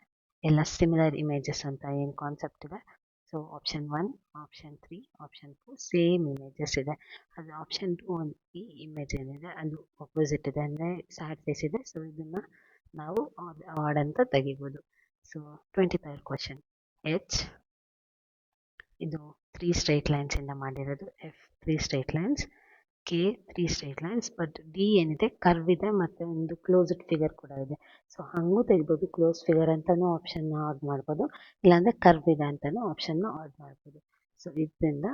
ಎಲ್ಲ ಸಿಮಿಲರ್ ಇಮೇಜಸ್ ಅಂತ ಏನು ಕಾನ್ಸೆಪ್ಟ್ ಇದೆ? So option one option three option two same images ಇದೆ. ಅದು ಆಪ್ಷನ್ ಟು ಒಂದು ಈ ಇಮೇಜ್ ಏನಿದೆ, ಅದು ಅಪೋಸಿಟ್ ಇದೆ ಅಂದರೆ ಸ್ಯಾಡ್ ಫೇಸ್ ಇದೆ. ಸೊ ಇದನ್ನು ನಾವು ಆಡ್ ಅಂತ ತೆಗಿಬೋದು. So twenty third question H ಇದು ತ್ರೀ ಸ್ಟ್ರೈಟ್ ಲೈನ್ಸಿಂದ ಮಾಡಿರೋದು. F three straight lines K three straight lines, but D ಏನಿದೆ, ಕರ್ವ್ ಇದೆ ಮತ್ತು ಒಂದು ಕ್ಲೋಸ್ಡ್ ಫಿಗರ್ ಕೂಡ ಇದೆ. ಸೊ, ಹಾಗೂ ತೆಗಿಬೋದು ಕ್ಲೋಸ್ ಫಿಗರ್ ಅಂತಲೂ ಆಪ್ಷನ್ನ ಆಡ್ ಮಾಡ್ಬೋದು, ಇಲ್ಲಾಂದರೆ ಕರ್ವ್ ಇದೆ ಅಂತಲೂ ಆಪ್ಷನ್ನ ಆಡ್ ಮಾಡ್ಬೋದು. ಸೊ, ಇದರಿಂದ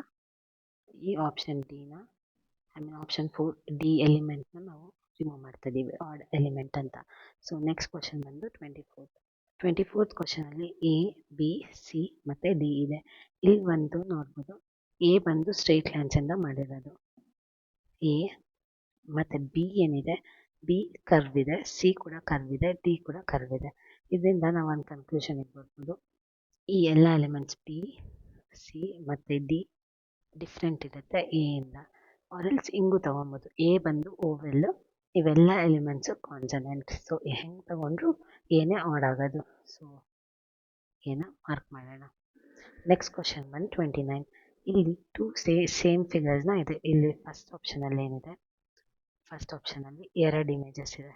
ಈ option ಡಿನ I mean option four D ಎಲಿಮೆಂಟ್ನ ನಾವು ರಿಮೂವ್ ಮಾಡ್ತಾ ಇದ್ದೀವಿ ಆಡ್ ಎಲಿಮೆಂಟ್ ಅಂತ. ಸೊ, ನೆಕ್ಸ್ಟ್ ಕ್ವಶನ್ ಬಂದು ಟ್ವೆಂಟಿ ಫೋರ್ತ್. ಟ್ವೆಂಟಿ ಫೋರ್ತ್ ಕ್ವಶನಲ್ಲಿ ಎ, ಬಿ, ಸಿ ಮತ್ತು ಡಿ ಇದೆ. ಇಲ್ಲಿ ಬಂದು ನೋಡ್ಬೋದು, ಎ ಬಂದು ಸ್ಟ್ರೈಟ್ ಲೈನ್ಸಿಂದ ಮಾಡಿರೋದು. ಎ ಮತ್ತು ಬಿ ಏನಿದೆ? ಬಿ ಕರ್ವ್ ಇದೆ ಸಿ ಕೂಡ ಕರ್ವ್ ಇದೆ ಡಿ ಕೂಡ ಕರ್ವ್ ಇದೆ ಇದರಿಂದ ನಾವು ಒಂದು ಕನ್ಕ್ಲೂಷನಿಗೆ ಬರ್ಬೋದು ಈ ಎಲ್ಲ ಎಲಿಮೆಂಟ್ಸ್ ಬಿ, ಸಿ ಮತ್ತು ಡಿ ಡಿಫ್ರೆಂಟ್ ಇರುತ್ತೆ ಎ ಇಂದ. ಆರೆಲ್ಸ್ ಹಿಂಗೂ ತೊಗೊಬೋದು. ಎ ಬಂದು ಓವೆಲ್ಲು ಇವೆಲ್ಲ ಎಲಿಮೆಂಟ್ಸು ಕಾನ್ಸನೆಂಟ್ ಸೊ ಹೆಂಗೆ ತೊಗೊಂಡ್ರು ಏನೇ ಆಡ್ ಆಗೋದು. ಸೊ ಏನೋ ಮಾರ್ಕ್ ಮಾಡೋಣ. ನೆಕ್ಸ್ಟ್ ಕ್ವಶನ್ ಬಂದು ಟ್ವೆಂಟಿ ನೈನ್ ಇಲ್ಲಿ ಟೂ ಸೇ ಸೇಮ್ ಫಿಗರ್ಸ್ನ ಇದೆ. ಇಲ್ಲಿ ಫಸ್ಟ್ ಆಪ್ಷನಲ್ಲಿ ಏನಿದೆ? ಫಸ್ಟ್ ಆಪ್ಷನಲ್ಲಿ ಎರಡು ಇಮೇಜಸ್ ಇದೆ.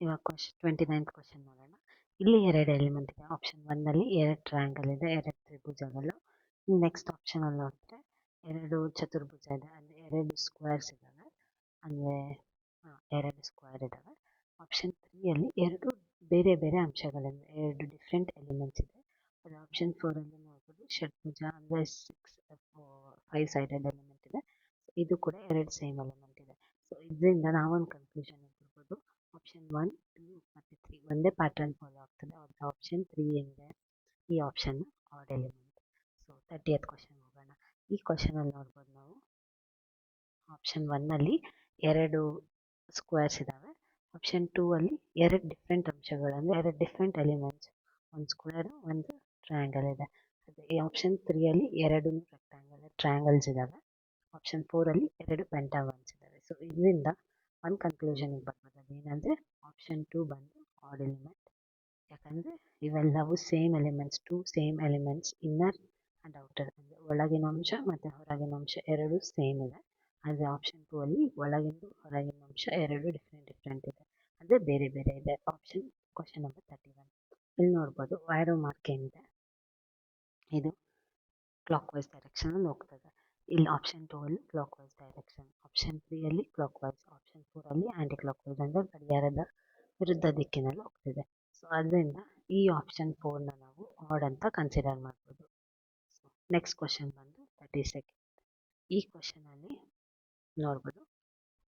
ಇವಾಗ ಕ್ವಶನ್ ಟ್ವೆಂಟಿ ನೈನ್ತ್ ಕ್ವಶನ್ ನೋಡೋಣ. ಇಲ್ಲಿ ಎರಡು ಎಲಿಮೆಂಟ್ ಇದೆ. ಆಪ್ಷನ್ ಒನ್ನಲ್ಲಿ ಎರಡು ಟ್ರಯಾಂಗಲ್ ಇದೆ, ಎರಡು ತ್ರಿಭುಜಗಳು. ನೆಕ್ಸ್ಟ್ ಆಪ್ಷನಲ್ಲಿ ನೋಡಿದ್ರೆ ಎರಡು ಚತುರ್ಭುಜ ಇದೆ. ಅಂದರೆ ಎರಡು ಸ್ಕ್ವೇರ್ಸ್ ಇದ್ದಾವೆ. ಅಂದರೆ ಎರಡು ಸ್ಕ್ವೇರ್ ಇದ್ದಾವೆ. ಆಪ್ಷನ್ ತ್ರೀಯಲ್ಲಿ ಎರಡು ಬೇರೆ ಬೇರೆ ಅಂಶಗಳಿವೆ. ಎರಡು ಡಿಫ್ರೆಂಟ್ ಎಲಿಮೆಂಟ್ಸ್ ಇದೆ. ಅದು ಆಪ್ಷನ್ ಫೋರಲ್ಲಿ ನೋಡ್ಬೋದು ಷಟ್ಭುಜ ಅಂದರೆ ಸಿಕ್ಸ್ ಫೈವ್ ಸೈಡೆಡ್ ಎಲಿಮೆಂಟ್ ಇದೆ. ಇದು ಕೂಡ ಎರಡು ಸೇಮ್ ಎಲಿಮೆಂಟ್ ಇದೆ. ಸೊ ಇದರಿಂದ ನಾವೊಂದು ಕನ್ಕ್ಲೂಷನ್ ಬರ್ಬೋದು ಆಪ್ಷನ್ ಒನ್ ಟೂ ಮತ್ತು ತ್ರೀ ಒಂದೇ ಪ್ಯಾಟರ್ನ್ ಫಾಲೋ ಆಗ್ತದೆ. ಅವ್ರದ್ದು ಆಪ್ಷನ್ ತ್ರೀ ಏನಿದೆ ಈ option odd element so thirtieth question ಹೋಗೋಣ. ಈ ಕ್ವಶನಲ್ಲಿ ನೋಡ್ಬೋದು ನಾವು. ಆಪ್ಷನ್ ಒನ್ನಲ್ಲಿ ಎರಡು ಸ್ಕ್ವೇರ್ಸ್ ಇದ್ದಾವೆ ಆಪ್ಷನ್ ಟೂ ಅಲ್ಲಿ ಎರಡು ಡಿಫ್ರೆಂಟ್ ಅಂಶಗಳಂದರೆ ಎರಡು ಡಿಫ್ರೆಂಟ್ ಎಲಿಮೆಂಟ್ಸ್ ಒಂದು ಸ್ಕ್ವೇರ್ ಒಂದು ಟ್ರಯಾಂಗಲ್ ಇದೆ. ಈ ಆಪ್ಷನ್ ತ್ರೀಯಲ್ಲಿ ಎರಡು ರೆಕ್ಟ್ಯಾಂಗಲ್ ಟ್ರಯಾಂಗಲ್ಸ್ ಇದ್ದಾವೆ ಆಪ್ಷನ್ ಫೋರಲ್ಲಿ ಎರಡು ಪೆಂಟಾಗನ್ಸ್ ಇದ್ದಾವೆ ಸೊ ಇದರಿಂದ ಒಂದು ಕನ್ಕ್ಲೂಷನಿಗೆ ಬರ್ಬೋದು. ಅದೇನಂದರೆ ಆಪ್ಷನ್ ಟೂ ಬಂದು ಆಡ್ ಎಲಿಮೆಂಟ್ ಯಾಕಂದರೆ ಇವೆಲ್ಲವೂ same elements two same elements inner and outer ಅಂದರೆ ಒಳಗಿನ ಅಂಶ ಮತ್ತು ಹೊರಗಿನ ಅಂಶ ಎರಡೂ ಸೇಮ್ ಇದೆ. ಆದರೆ ಆಪ್ಷನ್ ಟೂ ಅಲ್ಲಿ ಒಳಗಿಂದು ಹೊರಗಿನ ಅಂಶ ಎರಡು ಡಿಫ್ರೆಂಟ್ ಡಿಫ್ರೆಂಟ್ ಇದೆ. ಅಂದರೆ ಬೇರೆ ಬೇರೆ ಇದೆ. Option question number thirty one ಇಲ್ಲಿ ನೋಡ್ಬೋದು ವೈರೋ ಮಾರ್ಕ್ ಏನಿದೆ. ಇದು ಕ್ಲಾಕ್ ವೈಸ್ ಡೈರೆಕ್ಷನಲ್ಲಿ ಹೋಗ್ತದೆ ಇಲ್ಲಿ ಆಪ್ಷನ್ ಟೂ ಅಲ್ಲಿ clockwise direction option three ಅಲ್ಲಿ ಕ್ಲಾಕ್ ವೈಸ್ ಆಪ್ಷನ್ ಫೋರ್ ಅಲ್ಲಿ ಆ್ಯಂಟಿ ಕ್ಲಾಕ್ ವೈಸ್ ಅಂದರೆ ಗಡಿಯಾರದ ವಿರುದ್ಧ ದಿಕ್ಕಿನಲ್ಲಿ ಹೋಗ್ತಿದೆ. ಸೊ ಅದರಿಂದ ಈ ಆಪ್ಷನ್ ಫೋರ್ನ ನಾವು ಆಡ್ ಅಂತ ಕನ್ಸಿಡರ್ ಮಾಡ್ಬೋದು. ಸೊ ನೆಕ್ಸ್ಟ್ ಕ್ವಶನ್ ಬಂದು ತರ್ಟಿ ಸೆಕೆಂಡ್ ಈ ಕ್ವಶನಲ್ಲಿ ನೋಡ್ಬೋದು,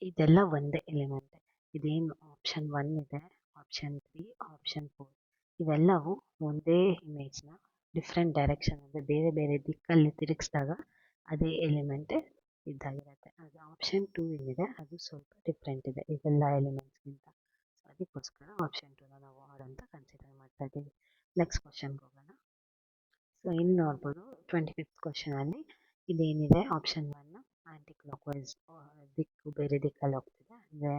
ಇದೆಲ್ಲ ಒಂದೇ ಎಲಿಮೆಂಟ್ ಇದೇನು ಆಪ್ಷನ್ ಒನ್ ಇದೆ ಆಪ್ಷನ್ ತ್ರೀ ಆಪ್ಷನ್ ಫೋರ್ ಇವೆಲ್ಲವೂ ಒಂದೇ ಇಮೇಜ್ನ ಡಿಫ್ರೆಂಟ್ ಡೈರೆಕ್ಷನ್ ಅಂದರೆ ಬೇರೆ ಬೇರೆ ದಿಕ್ಕಲ್ಲಿ ತಿರುಗಿಸಿದಾಗ ಅದೇ ಎಲಿಮೆಂಟ್ ಇದ್ದಾಗಿರುತ್ತೆ ಅದು ಆಪ್ಷನ್ ಟೂ ಏನಿದೆ, ಅದು ಸ್ವಲ್ಪ ಡಿಫ್ರೆಂಟ್ ಇದೆ ಇವೆಲ್ಲ ಎಲಿಮೆಂಟ್ಸ್ಗಿಂತ ಸೊ ಅದಕ್ಕೋಸ್ಕರ ಆಪ್ಷನ್ ಟೂನ ನಾವು ಆಡ್ ಅಂತ ಕನ್ಸಿಡರ್ ಮಾಡ್ತಾ ಇದ್ದೀವಿ. ನೆಕ್ಸ್ಟ್ ಕ್ವಶನ್ಗೆ ಹೋಗೋಣ. ಸೊ ಇಲ್ಲಿ ನೋಡ್ಬೋದು ಟ್ವೆಂಟಿ ಫಿಫ್ತ್ ಕ್ವಶನಲ್ಲಿ ಇದೇನಿದೆ? Option one anticlockwise ದಿಕ್ಕು ಬೇರೆ ದಿಕ್ಕಲ್ಲಿ ಹೋಗ್ತಿದೆ. ಅಂದರೆ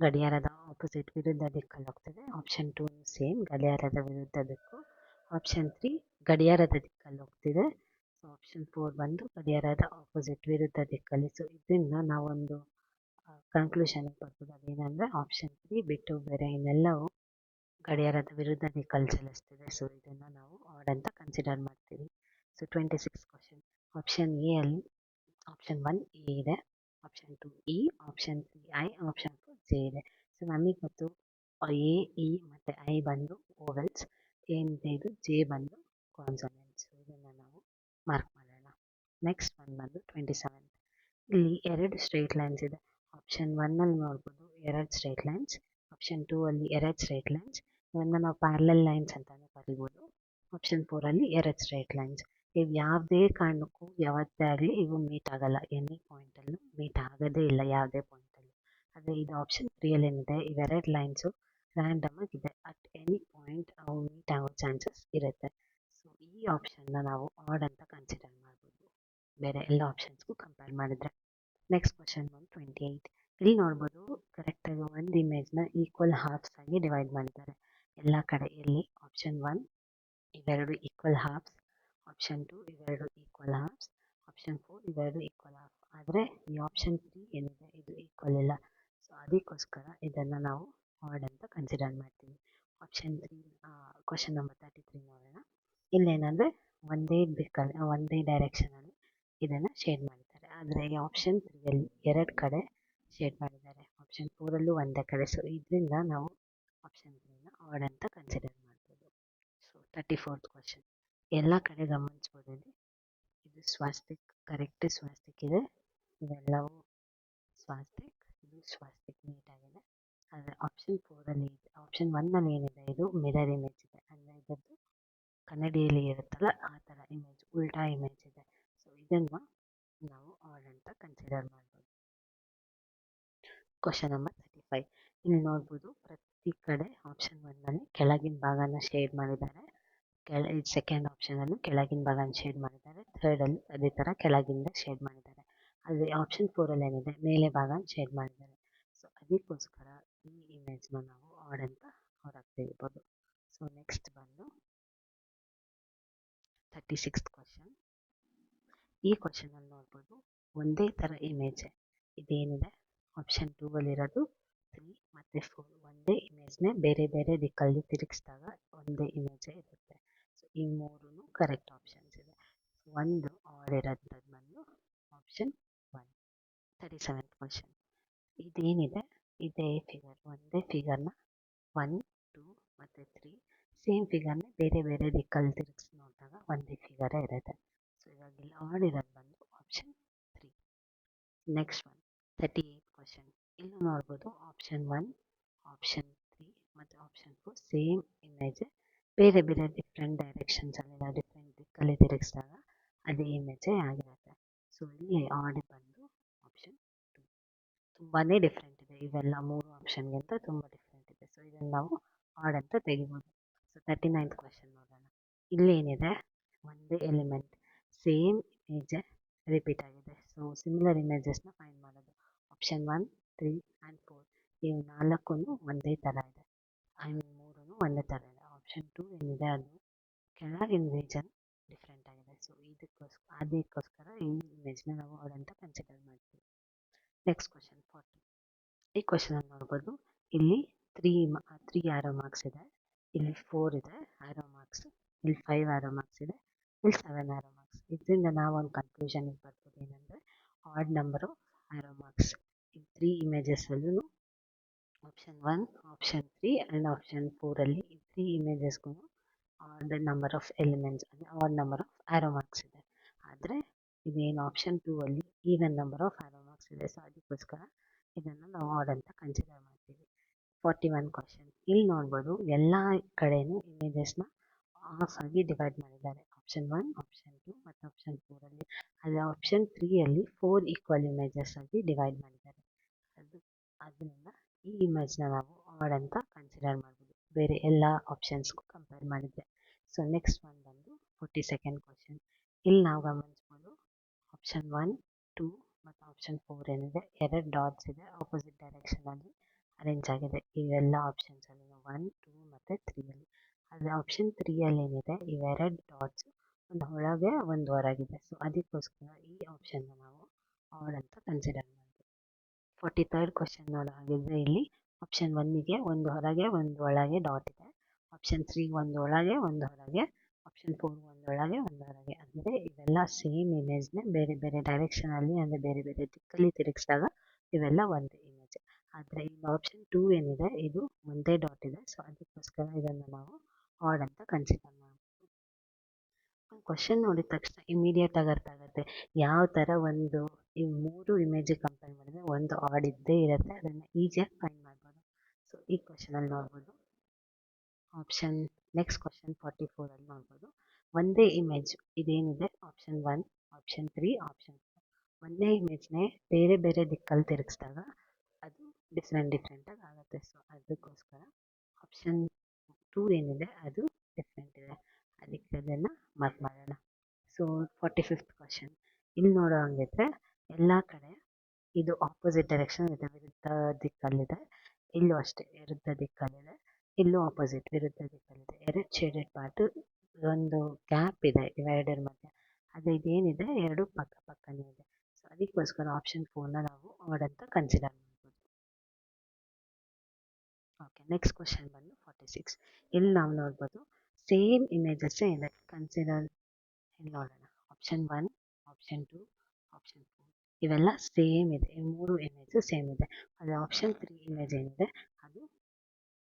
ಗಡಿಯಾರದ ಆಪೋಸಿಟ್ ವಿರುದ್ಧ ದಿಕ್ಕಲ್ಲಿ ಹೋಗ್ತಿದೆ. ಆಪ್ಷನ್ ಟೂ ಸೇಮ್ ಗಡಿಯಾರದ ವಿರುದ್ಧ ದಿಕ್ಕು. ಆಪ್ಷನ್ ತ್ರೀ ಗಡಿಯಾರದ ದಿಕ್ಕಲ್ಲಿ ಹೋಗ್ತಿದೆ. ಸೊ ಆಪ್ಷನ್ ಫೋರ್ ಬಂದು ಗಡಿಯಾರದ ಆಪೋಸಿಟ್ ವಿರುದ್ಧ ದಿಕ್ಕಲ್ಲಿ. ಸೊ ಇದರಿಂದ ನಾವೊಂದು ಕನ್ಕ್ಲೂಷನ್ ಬರ್ಬೋದು ಅದೇನೆಂದರೆ ಆಪ್ಷನ್ ತ್ರೀ ಬಿಟ್ಟು ಬೇರೆ ಇನ್ನೆಲ್ಲವೂ ಗಡಿಯಾರದ ವಿರುದ್ಧ ದಿಕ್ಕಲ್ಲಿ ಚಲಿಸ್ತಿದೆ. ಸೊ ಇದನ್ನು ನಾವು ಆಡ್ ಅಂತ ಕನ್ಸಿಡರ್ ಮಾಡ್ತೀವಿ. So twenty six question option A ಅಲ್ಲಿ ಆಪ್ಷನ್ ಒನ್ ಎ ಇದೆ. Option two E option three I option four J ಇದೆ. ಸೊ ನಮಗೆ ಗೊತ್ತು ಎ ಇ ಮತ್ತು ಐ ಬಂದು ಓವೆಲ್ಸ್ ಏನಿದೆ ಇದು ಜೆ ಬಂದು ಕಾನ್ಸನೆಂಟ್ಸ್ ಇದನ್ನು ನಾವು ಮಾರ್ಕ್ ಮಾಡೋಣ. ನೆಕ್ಸ್ಟ್ ಒನ್ ಬಂದು ಟ್ವೆಂಟಿ ಸೆವೆನ್ ಇಲ್ಲಿ ಎರಡು ಸ್ಟ್ರೈಟ್ ಲೈನ್ಸ್ ಇದೆ. ಆಪ್ಷನ್ ಒನ್ನಲ್ಲಿ ನೋಡ್ಬೋದು ಎರಡು ಸ್ಟ್ರೈಟ್ ಲೈನ್ಸ್ ಆಪ್ಷನ್ ಟೂ ಅಲ್ಲಿ ಎರಡು ಸ್ಟ್ರೈಟ್ ಲೈನ್ಸ್ ಇವನ್ನ ನಾವು ಪ್ಯಾರಲಲ್ ಲೈನ್ಸ್ ಅಂತಲೇ ಕರಿಬೋದು. ಆಪ್ಷನ್ ಫೋರಲ್ಲಿ ಎರಡು ಸ್ಟ್ರೈಟ್ ಲೈನ್ಸ್ ಇವು ಯಾವುದೇ ಕಾರಣಕ್ಕೂ ಯಾವತ್ತೇ ಆಗಲಿ ಇವು ಮೀಟ್ ಆಗಲ್ಲ. ಎನಿ ಪಾಯಿಂಟಲ್ಲೂ ಮೀಟ್ ಆಗೋದೇ ಇಲ್ಲ ಯಾವುದೇ ಪಾಯಿಂಟಲ್ಲೂ ಆದರೆ ಇದು ಆಪ್ಷನ್ ತ್ರೀಯಲ್ಲಿ ಏನಿದೆ ಇವೆರಡು ಲೈನ್ಸು ರ್ಯಾಂಡಮ್ ಆಗಿದೆ. ಅಟ್ ಎನಿ ಪಾಯಿಂಟ್ ಅವು ಮೀಟ್ ಆಗೋ ಚಾನ್ಸಸ್ ಇರುತ್ತೆ. ಸೊ ಈ ಆಪ್ಷನ್ನ ನಾವು ಆಡ್ ಅಂತ ಕನ್ಸಿಡರ್ ಮಾಡ್ಬೋದು. ಬೇರೆ ಎಲ್ಲ ಆಪ್ಷನ್ಸ್ಗೂ ಕಂಪೇರ್ ಮಾಡಿದ್ರೆ. ನೆಕ್ಸ್ಟ್ ಕ್ವಶನ್ ಬಂದು ಟ್ವೆಂಟಿ ಏಯ್ಟ್ ಇಲ್ಲಿ ನೋಡ್ಬೋದು ಕರೆಕ್ಟಾಗಿ ಒಂದು ಇಮೇಜ್ನ ಈಕ್ವಲ್ ಹಾಫ್ಸ್ ಆಗಿ ಡಿವೈಡ್ ಮಾಡಿದ್ದಾರೆ. ಎಲ್ಲ ಕಡೆ ಇಲ್ಲಿ ಆಪ್ಷನ್ ಒನ್ ಇವೆರಡು ಈಕ್ವಲ್ ಹಾಫ್ಸ್ ಆಪ್ಷನ್ ಟು ಇವೆರಡು ಈಕ್ವಲ್ ಹಾಫ್ಸ್ ಆಪ್ಷನ್ ಫೋರ್ ಇವೆರಡು ಈಕ್ವಲ್ ಹಾಫ್ ಆದರೆ ಈ ಆಪ್ಷನ್ ತ್ರೀ ಏನಿದೆ? ಇದು ಈಕ್ವಲ್ ಇಲ್ಲ. ಸೊ ಅದಕ್ಕೋಸ್ಕರ ಇದನ್ನು ನಾವು ಆಡ್ ಅಂತ ಕನ್ಸಿಡರ್ ಮಾಡ್ತೀವಿ option three question number thirty three ನೋಡೋಣ. ಇಲ್ಲೇನಂದರೆ ಒಂದೇ ದಿಕ್ಕಲ್ಲಿ ಒಂದೇ ಡೈರೆಕ್ಷನಲ್ಲಿ ಇದನ್ನು ಶೇಡ್ ಮಾಡಿದ್ದಾರೆ. ಆದರೆ ಈ ಆಪ್ಷನ್ ತ್ರೀಯಲ್ಲಿ ಎರಡು ಕಡೆ ಶೇಡ್ ಮಾಡಿದ್ದಾರೆ. ಆಪ್ಷನ್ ಫೋರಲ್ಲೂ ಒಂದೇ ಕಡೆ. ಸೊ ಇದರಿಂದ ನಾವು ಆಪ್ಷನ್ ತ್ರೀನ ಆಡ್ ಅಂತ ಕನ್ಸಿಡರ್ ಮಾಡ್ಬೋದು. ಸೊ ತರ್ಟಿ ಫೋರ್ತ್ ಕ್ವಶನ್ ಎಲ್ಲ ಕಡೆ ಗಮನಿಸ್ಬೋದು ಇದು ಸ್ವಾಸ್ತಿಕ್ ಕರೆಕ್ಟ್ ಸ್ವಾಸ್ತಿಕ್ ಇದೆ. ಇವೆಲ್ಲವೂ ಸ್ವಾಸ್ತಿಕ್ ಇದು ಸ್ವಾಸ್ತಿಕ್ ನೀಟಾಗಿದೆ ಆದರೆ ಆಪ್ಷನ್ ಫೋರಲ್ಲಿ ಇದೆ. ಆಪ್ಷನ್ ಒನ್ನಲ್ಲಿ ಏನಿದೆ? ಇದು ಮಿರರ್ ಇಮೇಜ್ ಇದೆ. ಅಂದರೆ ಇದರದ್ದು ಕನ್ನಡಿಯಲ್ಲಿ ಇರುತ್ತಲ್ಲ, ಆ ಥರ ಇಮೇಜ್ ಉಲ್ಟಾ ಇಮೇಜ್ ಇದೆ. ಸೊ ಇದನ್ನು ನಾವು ಆಡ್ ಅಂತ ಕನ್ಸಿಡರ್ ಮಾಡ್ಬೋದು. ಕ್ವಶನ್ ನಂಬರ್ ತರ್ಟಿ ಫೈವ್ ಇಲ್ಲಿ ನೋಡ್ಬೋದು, ಪ್ರತಿ ಕಡೆ ಆಪ್ಷನ್ ಒನ್ನಲ್ಲಿ ಕೆಳಗಿನ ಭಾಗನ ಶೇಡ್ ಮಾಡಿದ್ದಾರೆ. ಕೆಳ ಸೆಕೆಂಡ್ ಆಪ್ಷನಲ್ಲೂ ಕೆಳಗಿನ ಭಾಗನ ಶೇಡ್ ಮಾಡಿದ್ದಾರೆ. ಥರ್ಡಲ್ಲಿ ಅದೇ ಥರ ಕೆಳಗಿಂದ ಶೇಡ್ ಮಾಡಿದ್ದಾರೆ. ಆದರೆ ಆಪ್ಷನ್ ಫೋರಲ್ಲಿ ಏನಿದೆ? ಮೇಲೆ ಭಾಗನ ಶೇಡ್ ಮಾಡಿದ್ದಾರೆ. ಸೊ ಅದಕ್ಕೋಸ್ಕರ ಈ ಇಮೇಜ್ನ ನಾವು ಆಡ್ ಅಂತ ಹೊರಗೆ ತೆಗಿಬೋದು ಸೊ ನೆಕ್ಸ್ಟ್ ಬಂದು ತರ್ಟಿ ಸಿಕ್ಸ್ತ್ ಕ್ವಶನ್ ಈ ಕ್ವಶನಲ್ಲಿ ನೋಡ್ಬೋದು ಒಂದೇ ಥರ ಇಮೇಜ್ ಇದೇನಿದೆ? ಆಪ್ಷನ್ ಟೂವಲ್ಲಿರೋದು ತ್ರೀ ಮತ್ತು ಫೋರ್ ಒಂದೇ ಇಮೇಜ್ನೇ ಬೇರೆ ಬೇರೆ ದಿಕ್ಕಲ್ಲಿ ತಿರುಗಿಸಿದಾಗ ಒಂದೇ ಇಮೇಜೇ ಇರುತ್ತೆ. ಸೊ ಈ ಮೂರೂ ಕರೆಕ್ಟ್ ಆಪ್ಷನ್ಸ್ ಇದೆ. ಒಂದು ಆಡ್ ಇರೋಂಥದ್ದು ಬಂದು option one thirty seventh question ಇದೇನಿದೆ? ಇದೇ ಫಿಗರ್ ಒಂದೇ ಫಿಗರ್ನ ಒನ್ ಟೂ ಮತ್ತು ತ್ರೀ ಸೇಮ್ ಫಿಗರ್ನೇ ಬೇರೆ ಬೇರೆ ದಿಕ್ಕಲ್ಲಿ ತಿರುಗಿಸಿ ನೋಡಿದಾಗ ಒಂದೇ ಫಿಗರೇ ಇರುತ್ತೆ ಸೊ ಇವಾಗ ಇಲ್ಲಿ ಆಡ್ ಇರೋದು ಬಂದು option three next one thirty eight question ಇಲ್ಲೂ ನೋಡ್ಬೋದು ಆಪ್ಷನ್ ಒನ್ ಆಪ್ಷನ್ ತ್ರೀ ಮತ್ತು ಆಪ್ಷನ್ ಫೋರ್ ಸೇಮ್ ಇಮೇಜ್ ಬೇರೆ ಬೇರೆ ಡಿಫ್ರೆಂಟ್ ಡೈರೆಕ್ಷನ್ಸಲ್ಲೆಲ್ಲ ಡಿಫ್ರೆಂಟ್ ದಿಕ್ಕಲ್ಲಿ ತಿರುಗಿಸಿದಾಗ ಅದೇ ಇಮೇಜೇ ಆಗಿರುತ್ತೆ ಸೊ ಇಲ್ಲಿ ಆಡ್ ಬಂದು ಆಪ್ಷನ್ ಟು ತುಂಬಾ ಡಿಫ್ರೆಂಟ್ ಇದೆ. ಇವೆಲ್ಲ ಮೂರು ಆಪ್ಷನ್ಗಿಂತ ತುಂಬ ಡಿಫ್ರೆಂಟ್ ಇದೆ. ಸೊ ಇದನ್ನು ನಾವು ಆಡ್ ಅಂತ ತೆಗಿಬೋದು. ಸೊ ತರ್ಟಿ ನೈನ್ತ್ ಕ್ವಶನ್ ನೋಡೋಣ. ಇಲ್ಲೇನಿದೆ? ಒಂದೇ ಎಲಿಮೆಂಟ್ ಸೇಮ್ ಇಮೇಜ್ ರಿಪೀಟ್ ಆಗಿದೆ. ಸೊ ಸಿಮಿಲರ್ ಇಮೇಜಸ್ನ ಫೈಂಡ್ ಮಾಡೋದು. Option one three and four ಇವು ನಾಲ್ಕು ಒಂದೇ ಥರ ಇದೆ. ಐ ಮೀನ್ ಮೂರೂ ಒಂದೇ ಥರ ಇದೆ. ಆಪ್ಷನ್ ಟೂ ಏನಿದೆ? ಅದು ಕೆಳಗಿನ ರೀಜನ್ ಡಿಫ್ರೆಂಟ್ ಆಗಿದೆ. ಸೊ ಇದಕ್ಕೋಸ್ಕರ ಅದಕ್ಕೋಸ್ಕರ ಈ ಇಮೇಜ್ನ ನಾವು ಆಡ್ ಅಂತ ಕನ್ಸಿಡರ್ ಮಾಡ್ತೀವಿ. ನೆಕ್ಸ್ಟ್ ಕ್ವಶನ್ ಫಾರ್ಟಿ ಈ ಕ್ವಶನ್ ನೋಡ್ಬೋದು. ಇಲ್ಲಿ ತ್ರೀ ತ್ರೀ ಆರೋ ಮಾರ್ಕ್ಸ್ ಇದೆ. ಇಲ್ಲಿ ಫೋರ್ ಇದೆ ಆರೋ ಮಾರ್ಕ್ಸ್ ಇಲ್ಲಿ ಫೈವ್ ಆರೋ ಮಾರ್ಕ್ಸ್ ಇದೆ. ಇಲ್ಲಿ ಸೆವೆನ್ ಆರೋ ಮಾರ್ಕ್ಸ್ ಇದರಿಂದ ನಾವು ಒಂದು ಕನ್ಕ್ಲೂಷನ್ ಬರ್ಬೋದು. ಏನಂದರೆ ಆಡ್ ನಂಬರು ಆರೋ ಮಾರ್ಕ್ಸ್ ಈ three ಇಮೇಜಸಲ್ಲೂ option one option three and option ಫೋರಲ್ಲಿ ಈ ತ್ರೀ ಇಮೇಜಸ್ಗೂ ಆಡ್ ನಂಬರ್ ಆಫ್ ಎಲಿಮೆಂಟ್ಸ್ ಅಂದರೆ odd number of arrow marks ಇದೆ. ಆದರೆ, ಇದೇನು ಆಪ್ಷನ್ ಟೂ ಅಲ್ಲಿ ಈವನ್ ನಂಬರ್ ಆಫ್ ಆರೋ ಇದೆ. ಸೊ ಅದಕ್ಕೋಸ್ಕರ ಇದನ್ನು ನಾವು ಆಡ್ ಅಂತ ಕನ್ಸಿಡರ್ ಮಾಡ್ತೀವಿ. ಫಾರ್ಟಿ ಒನ್ ಕ್ವಶನ್ ಇಲ್ಲಿ ನೋಡ್ಬೋದು ಎಲ್ಲ ಕಡೆಯೂ ಇಮೇಜಸ್ನ ಆಫ್ ಆಗಿ ಡಿವೈಡ್ ಮಾಡಿದ್ದಾರೆ. ಆಪ್ಷನ್ ಒನ್ ಆಪ್ಷನ್ ಟು ಮತ್ತು ಆಪ್ಷನ್ ಫೋರಲ್ಲಿ ಅಲ್ಲಿ. ಆಪ್ಷನ್ ತ್ರೀಯಲ್ಲಿ ಫೋರ್ ಈಕ್ವಲ್ ಇಮೇಜಸ್ ಆಗಿ ಡಿವೈಡ್ ಮಾಡಿದ್ದಾರೆ. ಅದು, ಅದರಿಂದ ಈ ಇಮೇಜ್ನ ನಾವು ಆಡ್ ಅಂತ ಕನ್ಸಿಡರ್ ಮಾಡ್ಬೋದು. ಬೇರೆ ಎಲ್ಲ ಆಪ್ಷನ್ಸ್ಗೂ ಕಂಪೇರ್ ಮಾಡಿದ್ದೆ ಸೊ ನೆಕ್ಸ್ಟ್ ಒನ್ ಬಂದು ಫೋರ್ಟಿ ಸೆಕೆಂಡ್ ಕ್ವಶನ್ ಇಲ್ಲಿ ನಾವು ಗಮನಿಸ್ಬೋದು ಆಪ್ಷನ್ ಒನ್ ಟೂ ಮತ್ತು ಆಪ್ಷನ್ ಫೋರ್ ಏನಿದೆ, ಎರಡು ಡಾಟ್ಸ್ ಇದೆ ಆಪೋಸಿಟ್ ಡೈರೆಕ್ಷನಲ್ಲಿ ಅರೇಂಜ್ ಆಗಿದೆ. ಇವೆಲ್ಲ ಆಪ್ಷನ್ಸಲ್ಲಿ ಒನ್ ಟೂ ಮತ್ತು ತ್ರೀಯಲ್ಲಿ ಆದರೆ ಆಪ್ಷನ್ ತ್ರೀಯಲ್ಲಿ ಏನಿದೆ ಇವೆರಡು ಡಾಟ್ಸ್ ಒಂದು ಒಳಗೆ ಒಂದು ಹೊರಗಿದೆ. ಸೊ ಅದಕ್ಕೋಸ್ಕರ ಈ ಆಪ್ಷನ್ನ ನಾವು ಆಡ್ ಅಂತ ಕನ್ಸಿಡರ್ ಮಾಡ್ತೀವಿ. ಫೋರ್ಟಿ ತರ್ಡ್ ಕ್ವಶನ್ ನೋಡೋ ಹಾಗಿದ್ರೆ ಇಲ್ಲಿ ಆಪ್ಷನ್ ಒನ್ನಿಗೆ ಒಂದು ಹೊರಗೆ ಒಂದು ಒಳಗೆ ಡಾಟ್ ಇದೆ. ಆಪ್ಷನ್ ತ್ರೀ ಒಂದು ಒಳಗೆ ಒಂದು ಹೊರಗೆ ಆಪ್ಷನ್ ಫೋರ್ ಒಂದು ಒಳಗೆ ಒಂದು ಹೊರಗೆ ಅಂದರೆ ಇವೆಲ್ಲ ಸೇಮ್ ಇಮೇಜ್ನೇ ಬೇರೆ ಬೇರೆ ಡೈರೆಕ್ಷನಲ್ಲಿ ಅಂದರೆ ಬೇರೆ ಬೇರೆ ದಿಕ್ಕಲ್ಲಿ ತಿರುಗಿಸಿದಾಗ ಇವೆಲ್ಲ ಒಂದೇ ಇಮೇಜ್ ಆದರೆ ಈ ಆಪ್ಷನ್ ಟೂ ಏನಿದೆ, ಇದು ಒಂದೇ ಡಾಟ್ ಇದೆ. ಸೊ ಅದಕ್ಕೋಸ್ಕರ ಇದನ್ನು ನಾವು ಆಡ್ ಅಂತ ಕನ್ಸಿಡರ್ ಮಾಡ್ಬೋದು. ಕ್ವಶನ್ ನೋಡಿದ ತಕ್ಷಣ ಇಮಿಡಿಯೇಟ್ ಆಗಿ ಅರ್ಥ ಆಗುತ್ತೆ. ಯಾವ ಥರ ಒಂದು ಈ ಮೂರು ಇಮೇಜ್ ಕಂಪೇರ್ ಮಾಡಿದ್ರೆ ಒಂದು ಆಡ್ ಇದ್ದೇ ಇರುತ್ತೆ, ಅದನ್ನು ಈಸಿಯಾಗಿ ಫೈಂಡ್ ಮಾಡ್ಬೋದು. ಸೊ ಈ ಕ್ವಶನಲ್ಲಿ ನೋಡ್ಬೋದು. ಆಪ್ಷನ್ ನೆಕ್ಸ್ಟ್ ಕ್ವಶನ್ ಫಾರ್ಟಿ ಫೋರಲ್ಲಿ ನೋಡ್ಬೋದು. ಒಂದೇ image ಇದೇನಿದೆ? Option one option three option ಒಂದೇ ಇಮೇಜ್ನೇ ಬೇರೆ ಬೇರೆ ದಿಕ್ಕಲ್ಲಿ ತಿರುಗಿಸಿದಾಗ ಅದು ಡಿಫ್ರೆಂಟ್ ಡಿಫ್ರೆಂಟಾಗಿ ಆಗುತ್ತೆ. ಸೊ ಅದಕ್ಕೋಸ್ಕರ ಆಪ್ಷನ್ ಟೂ ಏನಿದೆ, ಅದು ಡಿಫ್ರೆಂಟ್ ಇದೆ. ಅದಕ್ಕೆ ಅದನ್ನು ಮಾರ್ಕ್ ಮಾಡೋಣ. ಸೊ ಫಾರ್ಟಿ ಫಿಫ್ತ್ ಕ್ವಶನ್ ಇಲ್ಲಿ ನೋಡೋ ಹಂಗಿದ್ರೆ ಎಲ್ಲ ಕಡೆ ಇದು ಆಪೋಸಿಟ್ ಡೈರೆಕ್ಷನ್ ಇದೆ ವಿರುದ್ಧ ದಿಕ್ಕಲ್ಲಿದೆ. ಇಲ್ಲೂ ಅಷ್ಟೇ ವಿರುದ್ಧ ದಿಕ್ಕಲ್ಲಿದೆ. ಇಲ್ಲೂ ಆಪೋಸಿಟ್ ವಿರುದ್ಧ ದಿಕ್ಕಲ್ಲಿದೆ ಎರಡು ಶೇಡೆಡ್ ಪಾರ್ಟ್ ಒಂದು ಗ್ಯಾಪ್ ಇದೆ ಇವೆರಡರ ಮಧ್ಯೆ. ಅದು ಇದೇನಿದೆ? ಎರಡು ಪಕ್ಕ ಪಕ್ಕನೇ ಇದೆ. ಸೊ ಅದಕ್ಕೋಸ್ಕರ ಆಪ್ಷನ್ ಫೋರ್ನ ನಾವು ಆಡ್ ಅಂತ ಕನ್ಸಿಡರ್ ಮಾಡ್ಬೋದು. ಓಕೆ ನೆಕ್ಸ್ಟ್ ಕ್ವಶನ್ ಬಂದು ಫಾರ್ಟಿ ಸಿಕ್ಸ್ ಇಲ್ಲಿ ನಾವು ನೋಡ್ಬೋದು ಸೇಮ್ ಇಮೇಜಸ್ಸೇ ಇದೆ. ಕನ್ಸಿಡರ್ ಇಲ್ಲಿ ನೋಡೋಣ? Option one option two option four ಇವೆಲ್ಲ ಸೇಮ್ ಇದೆ. ಮೂರು ಇಮೇಜು ಸೇಮ್ ಇದೆ. ಅದು ಆಪ್ಷನ್ ತ್ರೀ ಇಮೇಜ್ ಏನಿದೆ? ಅದು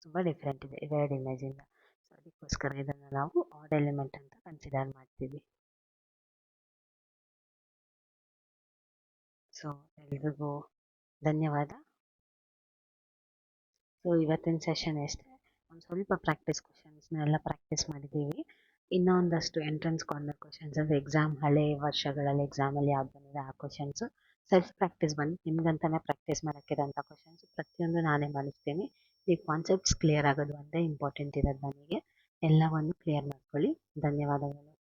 ತುಂಬ ಡಿಫ್ರೆಂಟ್ ಇದೆ. ಇವೆರಡು ಇಮೇಜಿಂದ ಸೊ ಅದಕ್ಕೋಸ್ಕರ ಇದನ್ನು ನಾವು ಆಡ್ ಎಲಿಮೆಂಟ್ ಅಂತ ಕನ್ಸಿಡರ್ ಮಾಡ್ತೀವಿ. ಸೊ ಎಲ್ರಿಗೂ ಧನ್ಯವಾದ. ಸೊ ಇವತ್ತಿನ ಸೆಷನ್ ಎಷ್ಟೇ? ಒಂದು ಸ್ವಲ್ಪ ಪ್ರಾಕ್ಟೀಸ್ ಕ್ವಶನ್ಸ್ನೆಲ್ಲ ಪ್ರಾಕ್ಟೀಸ್ ಮಾಡಿದ್ದೀವಿ. ಇನ್ನೊಂದಷ್ಟು ಎಂಟ್ರೆನ್ಸ್ ಕಾರ್ನರ್ ಕ್ವಶನ್ಸ್ ಅಂದರೆ ಎಕ್ಸಾಮ್ ಹಳೆ ವರ್ಷಗಳಲ್ಲಿ ಎಕ್ಸಾಮಲ್ಲಿ ಯಾವ್ದು ಬಂದಿದೆ ಆ ಕ್ವಶನ್ಸು ಸೆಲ್ಫ್ ಪ್ರಾಕ್ಟೀಸ್ ಬಂದು ನಿಮ್ಗಂತಲೇ ಪ್ರಾಕ್ಟೀಸ್ ಮಾಡೋಕ್ಕಿರೋಂಥ ಕ್ವಶನ್ಸ್ ಪ್ರತಿಯೊಂದು ನಾನೇ ಮಾಡಿಸ್ತೀನಿ. ಈ ಕಾನ್ಸೆಪ್ಟ್ಸ್ ಕ್ಲಿಯರ್ ಆಗೋದು ಒಂದೇ ಇಂಪಾರ್ಟೆಂಟ್ ಇರೋದು ನನಗೆ ಎಲ್ಲವನ್ನು ಕ್ಲಿಯರ್ ಮಾಡ್ಕೊಳ್ಳಿ. ಧನ್ಯವಾದಗಳು.